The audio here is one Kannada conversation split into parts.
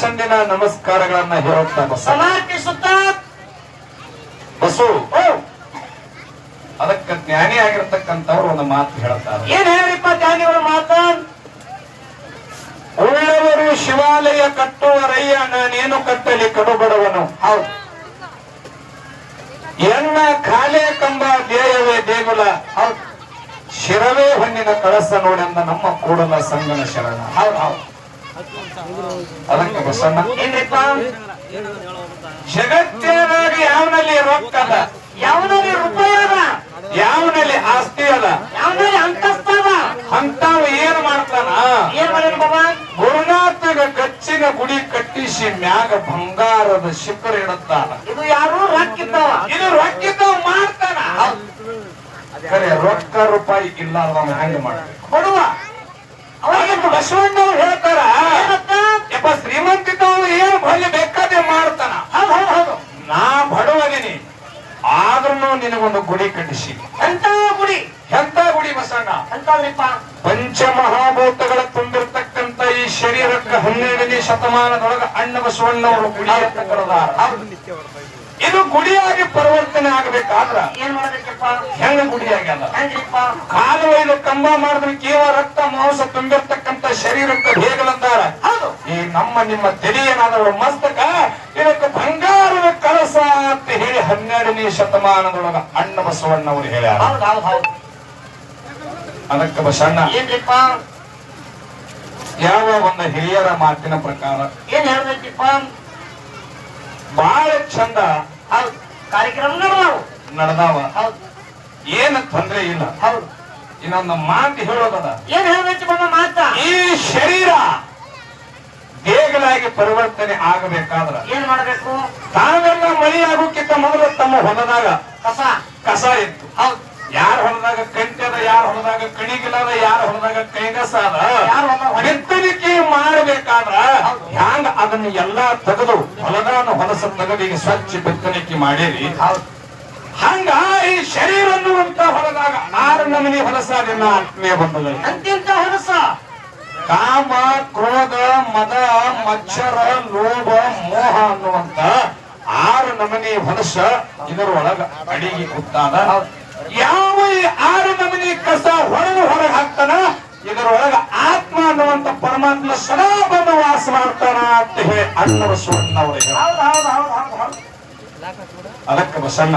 ಸಂದಿನ ನಮಸ್ಕಾರಗಳನ್ನ ಹೇಳುತ್ತಾ ಬಸ ಸಮರ್ಪಿಸುತ್ತ ಬಸು. ಅದಕ್ಕೆ ಜ್ಞಾನಿ ಆಗಿರ್ತಕ್ಕಂಥವ್ರು ಒಂದು ಮಾತು ಹೇಳುತ್ತಾರೆ. ಏನ್ ಹೇಳಿಪ್ಪ ಜ್ಞಾನಿಗಳು ಮಾತು? ಉಳ್ಳವರು ಶಿವಾಲಯ ಕಟ್ಟುವರಯ್ಯ ನಾನೇನು ಕಟ್ಟಲಿ ಕಡುಬಡವನು. ಹೌದು. ಎನ್ನ ಖಾಲೆ ಕಂಬ ದೇಯವೇ ದೇಗುಲ. ಹೌದು. ಶಿರವೇ ಹೊನ್ನಿನ ಕಳಸ ನೋಡೆಂದ ನಮ್ಮ ಕೂಡಲ ಸಂಗನ ಶರಣ. ಹೌದು ಹೌದು. ಅದಕ್ಕೆ ಬಸಣ್ಣ. ಏನ್ರಿಪ್ಪ ಜಗತ್ತಿನಾಗ ಯಾವನಲ್ಲಿ ರೊಕ್ಕದ ಯಾವನಲ್ಲಿ ರೂಪಾಯಿ ಅದ? ಯಾವನಲ್ಲಿ ಆಸ್ತಿ ಅದ? ಯಾವನಲ್ಲಿ ಅಂತಸ್ತದ ಅದ? ಅಂತಾವ ಏನ್ ಮಾಡ್ತಾನ? ಏನ್ ಮಾಡ್ಯಾನ ಬಾಬಾ? ಗುರುನಾಥಗ ಕಚ್ಚಿನ ಗುಡಿ ಕಟ್ಟಿಸಿ ಮ್ಯಾಗ ಬಂಗಾರದ ಶಿಖರ ಇಡುತ್ತಾನ. ಇದು ಯಾರು? ರೊಕ್ಕಿದ್ದವ ಇದು ರೊಕ್ಕಿದ್ದವ ಮಾಡ್ತಾನ. ಖರೆ ರೊಕ್ಕ ರೂಪಾಯಿ ಇಲ್ಲ ಹೆಂಗ ಮಾಡ್ಬೇಕು. ಕೊಡುವ. ಅವಾಗ ಬಸವಣ್ಣವ್ರು ಹೇಳ್ತಾರ ಯಪ್ಪ ಶ್ರೀಮಂತಿದ್ದವ ಏನು ಬಲ್ಲಿ ಬೇಕಾದ್ರೆ ಮಾಡ್ತಾನ? ನಾ ಬಡವನಿನಿ. ಆದ್ರೂ ನಿನಗೊಂದು ಗುಡಿ ಕಟ್ಟಿಸಿ. ಎಂತ ಗುಡಿ? ಎಂತ ಗುಡಿ ಬಸಣ್ಣ? ಪಂಚ ಪಂಚಮಹಾಭೂತಗಳ ತುಂಬಿರ್ತಕ್ಕಂತ ಈ ಶರೀರಕ್ಕೆ ಹನ್ನೆರಡನೇ ಶತಮಾನದೊಳಗ ಅಣ್ಣ ಬಸವಣ್ಣವರು ಗುಡಿ ಅಂತ ಕರೆದಾರ ಇದು ಗುಡಿಯಾಗಿ ಪರಿವರ್ತನೆ ಆಗ್ಬೇಕಾದ್ರ ಏನ್ ಮಾಡ್ಬೇಕಪ್ಪ? ಹೆಂಗ ಗುಡಿ ಆಗ್ಯಲ್ಲ ಕಾಲು ಒಯ್ದು ಕಂಬ ಮಾಡಿದ್ರೆ ಕೇವಲ ರಕ್ತ ಮಾಂಸ ತುಂಬಿರ್ತಕ್ಕಂತ ಶರೀರಕ್ಕೆ ಬೇಗಲಂದಾರ ಈ ನಮ್ಮ ನಿಮ್ಮ ತೆರಿ ಏನಾದ್ರು ಮಸ್ತಕ ಇದಕ್ಕೆ ಬಂಗಾರದ ಕಳಸ ಅಂತ ಹೇಳಿ ಹನ್ನೆರಡನೇ ಶತಮಾನದೊಳಗ ಅಣ್ಣ ಬಸವಣ್ಣವರು ಹೇಳ್ಯಾರ. ಹೌದು ಹೌದು ಹೌದು. ಅದಕ್ಕೆ ಬಸಣ್ಣ ಏನ್ರಿಪ್ಪ? ಯಾವ ಒಂದು ಹಿರಿಯರ ಮಾತಿನ ಪ್ರಕಾರ ಏನ್ ಹೇಳ್ಬೇಕಿಪ್ಪ? ಬಹಳ ಚಂದ ಹೌದು. ಕಾರ್ಯಕ್ರಮ ನಡೆದವು. ನಡೆದಾವ. ಹೌದು. ಏನು ತೊಂದ್ರೆ ಇಲ್ಲ. ಹೌದು. ಇನ್ನೊಂದು ಮಾತು ಹೇಳೋದದ. ಏನ್ ಹೇಳಬೇಕು ಮಾತ? ಈ ಶರೀರ ಬೇಗಲಾಗಿ ಪರಿವರ್ತನೆ ಆಗಬೇಕಾದ್ರ ಏನ್ ಮಾಡಬೇಕು? ತಾವೆಲ್ಲ ಮಳಿ ಆಗೋಕ್ಕಿಂತ ಮೊದಲು ತಮ್ಮ ಹೊಲದಾಗ ಕಸ. ಕಸ ಇತ್ತು. ಹೌದು. ಯಾರ ಹೊಲದಾಗ ಕಂಟಿ ಅದ ಯಾರ ಹೊಲದಾಗ ಕಣಿಗಿಲ್ಲದ ಯಾರ ಹೊಲದಾಗ ಕೈಗಸ ಅದ ಬಿತ್ತನಿಕೆ ಮಾಡಬೇಕಾದ್ರ ಹ್ಯಾಂಗ ಅದನ್ನ ಎಲ್ಲಾ ತೆಗೆದು ಹೊಲದಾನ ಹೊಲಸ ತೆಗೆದು ಈಗ ಸ್ವಚ್ಛ ಬಿತ್ತನಿಕೆ ಮಾಡಿರಿ. ಹೌದು. ಹಂಗ ಈ ಶರೀರ ಅನ್ನುವಂತ ಹೊಲದಾಗ ಆರು ನಮನಿ ಹೊಲಸ ನಿನ್ನ ಆತ್ಮೀಯ ಬಂದದ. ಅಂತಿಂತ ಹೊಲಸ? ಕಾಮ ಕ್ರೋಧ ಮದ ಮಚ್ಚರ ಲೋಭ ಮೋಹ ಅನ್ನುವಂತ ಆರು ನಮನಿ ಹೊಲಸ ಇದರೊಳಗ ಅಡಿಗೆ ಕೂತಾದ ಯಾವ ಈ ಆರು ನಮನಿ ಕಸ ಹೊರಗೆ ಹೊರಗೆ ಹಾಕ್ತಾನ ಇದರೊಳಗ ಆತ್ಮ ಅನ್ನುವಂತ ಪರಮಾತ್ಮ ಸದಾ ಬಂದು ವಾಸ ಮಾಡ್ತಾನ ಅಂತ ಹೇಳಿ ಅಣ್ಣ ಸುಣ್ಣವರು ಹೌದು ಹೌದು ಹೌದು ಹೌದು ಹೌದು. ಅದಕ್ಕೆ ಬಸಣ್ಣ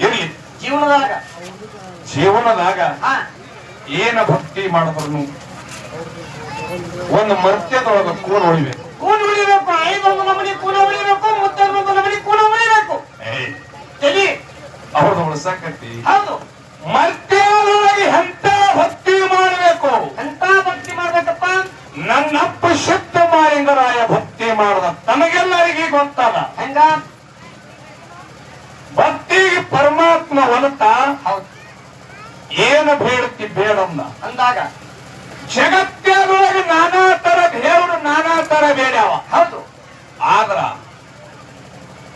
ಇರ್ಲಿ. ಜೀವನದಾಗ? ಜೀವನದಾಗ ಏನ ಭಕ್ತಿ ಮಾಡಿದ್ರು ಒಂದು ಮರ್ತ್ಯದೊಳಗ ಕೂರ್ ಉಳಿಬೇಕು. ಕೂನ ಉಳಿಬೇಕು ಐದೊಂದು ನಮನಿ ಕೂನ ಉಳಿಬೇಕು ಮುತ್ತೊಂದು ನಮನಿ ಕೂನ ಉಳಿಬೇಕು. ತಲಿ ಅವ್ರದ್ದು ಉಳ್ಸಕತ್ತಿ ಹೌದು. ಅವರೊಳಗೆ ಎಂತ ಭಕ್ತಿ ಮಾಡಬೇಕು? ಎಂತ ಭಕ್ತಿ ಮಾಡ್ಬೇಕಪ್ಪ? ನನ್ನಪ್ಪ ಶುದ್ಧ ಮಾಲಿಂಗರಾಯ ಭಕ್ತಿ ಮಾಡದ ತಮಗೆಲ್ಲರಿಗೆ ಗೊತ್ತದ ಹೆಂಗ? ಭಕ್ತಿಗೆ ಪರಮಾತ್ಮ ಹೊಲತ ಏನು ಬೇಡತಿ ಬೇಡಮ್ಮ ಅಂದಾಗ? ಜಗತ್ತಿನೊಳಗೆ ನಾನಾ ತರ ದೇವರು ನಾನಾ ತರ ಬೇಡ್ಯಾವ. ಹೌದು. ಆದ್ರ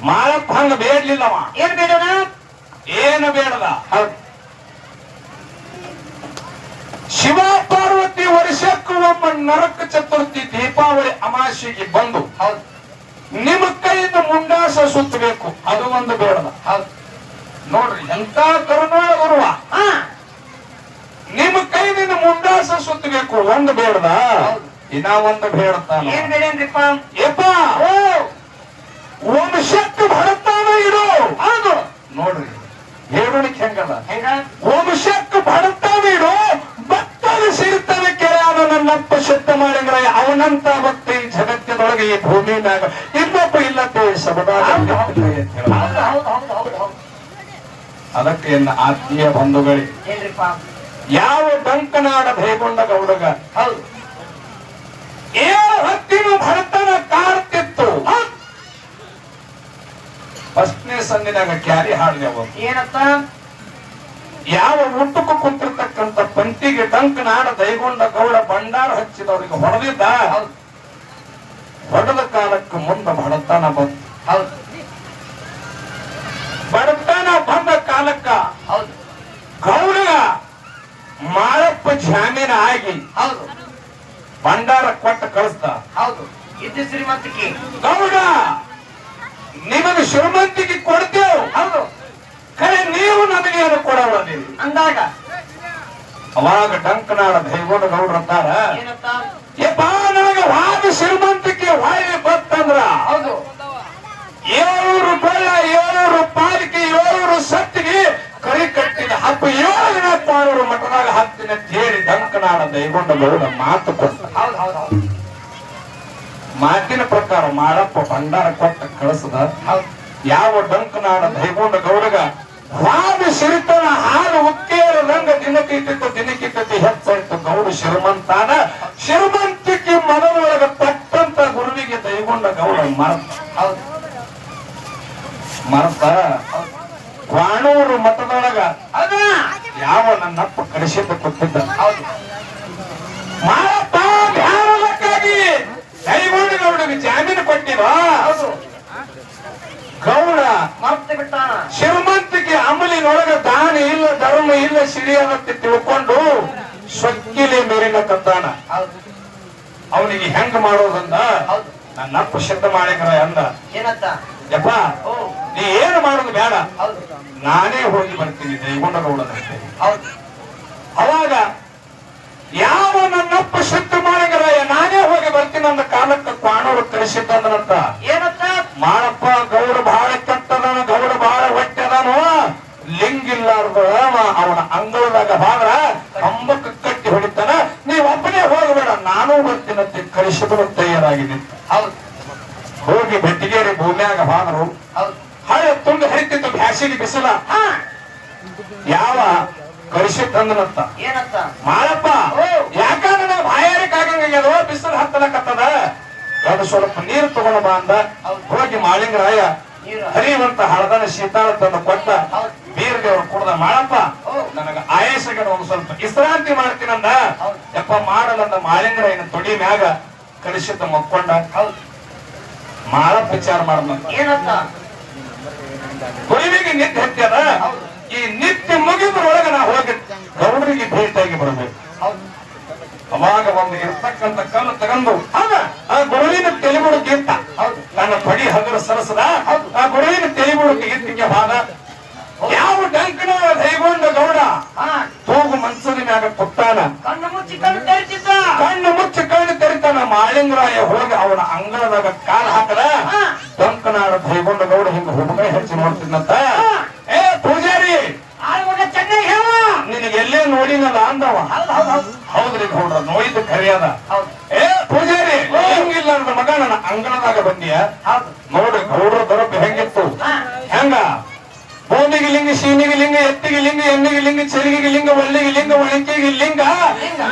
ಮಾಳಪ್ಪ ಹಂಗ ಬೇಡ್ಲಿಲ್ಲವ. ಏನ್ ಬೇಡನ ಏನು ಬೇಡದ? ಹೌದು. ಶಿವ ಪಾರ್ವತಿ ವರ್ಷಕ್ಕೂ ಒಮ್ಮ ನರಕ ಚತುರ್ಥಿ ದೀಪಾವಳಿ ಅಮಾಸೆಗೆ ಬಂದು ಹೌದು. ನಿಮ್ಮ ಕೈಯಿಂದ ಮುಂಡಾಸ ಸುತ್ತಬೇಕು. ಅದು ಒಂದು ಬೇಡದ. ಹೌದು. ನೋಡ್ರಿ ಎಂತ ಕರುಣಾಳ ಗುರುವ. ಹಾ. ನಿಮ್ಮ ಕೈಯಿಂದ ಮುಂಡಾಸ ಸುತ್ತಬೇಕು. ಒಂದು ಬೇಡದ? ಹೌದು. ಇನ್ನ ಒಂದು ಬೇಡತಾನ ಏನ್ ಬೇಡೇನ್ರಿಪ್ಪ ಯಪ್ಪ! ಒಂದು ಶಕ್ತಿ ಭರತಾನ ಇಡು ಹೌದು. ನೋಡ್ರಿ. ಹೇಳೋಣಿಕ್ ಹೆಂಗಲ್ಲ? ಹೆಂಗ? ವಂಶಕ್ಕೆ ಇಡು ಭಕ್ತನ ಸಿರ್ತವೆ ಕೆಳಯಾದ ನನ್ನಪ್ಪ ಶುದ್ಧ ಮಾಡಿದ್ರ ಅವನಂತ ಭಕ್ತಿ ಜಗತ್ತಿನೊಳಗೆ ಈ ಭೂಮಿ ಮ್ಯಾಗ. ಇನ್ನೊಬ್ಬ ಇಲ್ಲದೆ ಹೌದು ಅದಕ್ಕೆ ಎನ್ನ ಆತ್ಮೀಯ ಬಂಧುಗಳಿಗೆ ಯಾವ ಡಂಕನಾಡ ಭೇಗೊಂಡ ಗೌಡಗ ಸಂದಿನಾಗ ಕ್ಯಾರಿ ಹಾಡಿದೆವು ಏನತ್ತ? ಯಾವ ಊಟಕ್ಕೂ ಕುಂತಿರ್ತಕ್ಕಂಥ ಪಂಕ್ತಿಗೆ ಡಂಕನಾಡ ದೈಗೊಂಡ ಗೌಡ ಭಂಡಾರ ಹಚ್ಚಿದವರಿಗೆ ಹೊಡೆದಿದ್ದ? ಹೊಡೆದ ಕಾಲಕ್ಕೆ ಮುಂದೆ ಬಡತನ ಬಂತು. ಹೌದು. ಬಡತನ ಬಂದ ಕಾಲಕ್ಕ ಹೌದು. ಗೌಡಗ ಮಾಳಪ್ಪ ಜಾಮೀನ ಆಗಿ ಹೌದು. ಭಂಡಾರ ಕೊಟ್ಟು ಕಳಿಸ್ದ. ಹೌದು. ಇದ್ದು ಶ್ರೀಮಂತಿಕೆ. ಗೌಡ ನಿಮಗೆ ಶ್ರೀಮಂತಿಗೆ ಕೊಡ್ತೇವೆ. ಹೌದು. ಕರೆ ನೀವು ನಮಗೆ ಏನು ಕೊಡವಲ್ಲ ಅಂದಾಗ? ಅವಾಗ ಡಂಕನಾಡ ದೈವನ ಗೌಡ್ರಂತಾರ ಯಪ್ಪ ನನಗೆ ವಾದ ಶ್ರೀಮಂತಿಕೆ ವಾಯಿ ಬತ್ತಂದ್ರ ಹೌದು. ಏಳೂರು ಬೆಳ್ಳ ಏಳೂರು ಪಾಲಿಕೆ ಏಳೂರು ಸತ್ತಿಗೆ ಕರಿ ಕಟ್ಟಿದ ಹಬ್ಬ ಏಳು ದಿನ ಪಾಳೂರು ಮಠದಾಗ ಹತ್ತಿನ ಅಂತ ಹೇಳಿ ಡಂಕನಾಡ ದೈಗೊಂಡ ಗೌಡ ಮಾತು ಕೊಟ್ಟ. ಮಾತಿನ ಪ್ರಕಾರ ಮಾರಪ್ಪ ಭಂಡಾರ ಕೊಟ್ಟ ಕಳಿಸದ ಯಾವ ಡಂಕನಾಡ ದೈಗೊಂಡ ಗೌಡಗ, ವಾದ ಸಿರಿತನ, ಹಾಲು ಉತ್ತೇರ ರಂಗ ದಿನಕ್ಕಿಟ್ಟಿತ್ತು ದಿನಕ್ಕಿಟ್ಟತಿ ಹೆಚ್ಚಾಯ್ತು ಗೌಡ ಶ್ರೀಮಂತಾನ. ಶ್ರೀಮಂತಿಕೆ ಮನದೊಳಗ ತಟ್ಟಂತ ಗುರುವಿಗೆ ದೈಗೊಂಡ ಗೌಡ ಮರತ ಮರತ ವಾಣೂರು ಮತದೊಳಗ ಅದ, ಯಾವ ನನ್ನಪ್ಪ ಕಡಿಸಿದ್ದ ಕೊಟ್ಟಿದ್ದ. ಮಾರಪ್ಪ ಧ್ಯಾನಕ್ಕಾಗಿ ದೈಗೊಂಡ ಗೌಡಗೆ ಜಾಮೀನು ಕೊಟ್ಟಿವಾ? ಗೌಡ ಶ್ರೀಮಂತಿಕೆ ಅಮಲಿನೊಳಗ ದಾನ ಇಲ್ಲ ಧರ್ಮ ಇಲ್ಲ ಸಿಡಿಯದಂತೆ ತಿಳ್ಕೊಂಡು ಸೊಕ್ಕಿಲೆ ಮೇರಿನ ಕದ್ದಾನ. ಅವನಿಗೆ ಹೆಂಗ್ ಮಾಡೋದಂದ? ಹೌದು. ನನ್ನಪ್ಪ ಶಬ್ದ ಮಾಡಿದ್ರ ಅಂದ. ಏನಂತ? ಯಪ್ಪ ನೀ ಏನು ಮಾಡೋದು ಬೇಡ. ನಾನೇ ಹೋಗಿ ಬರ್ತೀನಿ ದೈಗೊಂಡ ಗೌಡನ ಹೌದು. ಅವಾಗ ಯಾವ ಹೋಗಿ ಬರ್ತೀನಿ ಅಂದ ಕಾಲಕ್ಕೆ ಕಾಣೋರು ಕಳಿಸಿದ್ದಂದ್ರಂತ ಏನಂತ ಮಾಡಪ್ಪ ಗೌಡ ಬಹಳ ಕೆಟ್ಟದನ ಗೌಡ ಬಹಳ ಹೊಟ್ಟೆದನು. ಲಿಂಗಿಲ್ಲಾರ್ದ ಅವನ ಅಂಗಳದಾಗ ಬಾದ್ರ ಕಂಬಕ್ಕೆ ಕಟ್ಟಿ ಹೊಡಿತಾನ. ನೀವ್ ಒಬ್ಬನೇ ಹೋಗಬೇಡ ನಾನು ಬರ್ತೀನಂತೆ ಕಳಿಸಿದ್ರು ತಯಾರಾಗಿದೆ ಹೌದು. ಹೋಗಿ ಬೆಟ್ಟಿಗೇರಿ ಭೂಮಿಯಾಗ ಬಾದ್ರು ಹಳೆ ತುಂಡು ಹರಿತಿತ್ತು ಬ್ಯಾಸಿಗೆ ಬಿಸಿಲ. ಹಾ. ಯಾವ ಕಳಿಸಿದ್ದಂದ್ರಂತ ಏನಂತ? ಮಾಡಪ್ಪ ಓ. ಯಾಕಂದ್ರೆ ಬಾಯಾರಿಕೆ ಆಗಂಗಾಗ್ಯದೋ ಬಿಸಿಲು ಹತ್ತಲಕತ್ತದ. ಅದು ಸ್ವಲ್ಪ ನೀರು ತಗೊಂಡ ಬಾ ಅಂದ. ಹೋಗಿ ಮಾಳಿಂಗರಾಯ ಹರಿಯುವಂತ ಹಳದನ ಶೀತಾಳ ತಂದು ಕೊಟ್ಟ ಬೀರ್ಗೆ ಬೀರ್ದೇವ್ರು ಕುಡ್ದ ಮಾಡಪ್ಪ. ನನಗ ಆಯಸಗ ಒಂದು ಸ್ವಲ್ಪ ವಿಶ್ರಾಂತಿ ಮಾಡ್ತೀನಂದ. ಯಪ್ಪ ಮಾಡಲಂದ ಮಾಳಿಂಗರಾಯನ ತೊಡಿ ಮ್ಯಾಗ ಕಳಿಸಿದ್ದ ಮಕ್ಕೊಂಡ. ಮಾಳಪ್ಪ ವಿಚಾರ ಮಾಡ್ದ ಏನಂತ? ಗುರುವಿಗೆ ನಿಂತ ಹತ್ಯದ ಹೌದು. ಈ ನಿತ್ಯ ಮುಗಿದ್ರೊಳಗೆ ನಾ ಹೋಗಿ ಗೌಡರಿಗೆ ಭೇಟಿಯಾಗಿ ಬರಬೇಕು ಅವಾಗ ಒಂದು ಇರ್ತಕ್ಕಂಥ ಕಲ್ಲು ತಗೊಂಡು ಆ ಗುರುವಿನ ತೆಲಿಬುಡಕ್ಕೆ ಇತ್ತ. ತನ್ನ ಪಡಿ ಹಗರ ಸರಸದ ಆ ಗುರುವಿನ ತೆಲಿಬುಡಕ್ಕೆ ಇದ್ದಕ್ಕೆ ಭಾಗ. ಯಾವ ಡಂಕನ ದೈಗೊಂಡ ಗೌಡ? ತೂಗು ಮನ್ಸರಿ ಮ್ಯಾಗ ಕೊಟ್ಟಾನ. ಕಣ್ಣು ಮುಚ್ಚಿ ಕಣ್ಣು ಕಣ್ಣು ಮುಚ್ಚಿ ಕಣ್ಣು ತೆರಿತಾನ. ಮಾಳಿಂಗರಾಯ ಹೋಗಿ ಅವನ ಅಂಗಳದಾಗ ಕಾಲ್ ಹಾಕದ ಹಾ. ಡಂಕನಾಡ ದೈಗೊಂಡ ಗೌಡ ಹಿಂಗ ಹುಡುಗ ಹೆಚ್ಚಿ ನೋಡ್ತಿದ್ನಂತ ಹಾ. ಏ ಪೂಜಾರಿ ಆಳ್ಮಗ ಚೆನ್ನಾಗಿ ಹೇಳ ನಿನಗೆ ಎಲ್ಲೇ ನೋಡಿನಲ್ಲ ಅಂದವ ಹೌದು ಹೌದು ಹೌದು ಹೌದ್ರಿ ಗೌಡ್ರ ನೋಡಿದ್ದು ಕರಿಯದ. ಏ ಪೂಜಾರಿ ಹೆಂಗಿಲ್ಲ ನನ್ನ ಮಗ ನನ್ನ ಅಂಗಣದಾಗ ಬಂದಿಯ ನೋಡ್ರಿ ಗೌಡ್ರ ದೊರಕ ಹೆಂಗಿತ್ತು. ಹೆಂಗ? ಬೋನಿಗೆ ಲಿಂಗ ಶೀನಿಗೆ ಲಿಂಗ ಎತ್ತಿಗೆ ಲಿಂಗ ಎಣ್ಣಿಗೆ ಲಿಂಗ ಚೆರಿಗೆಗೆ ಲಿಂಗ ಒಳ್ಳಿಗೆ ಲಿಂಗ ಒಣಕಿಗೆ ಲಿಂಗ.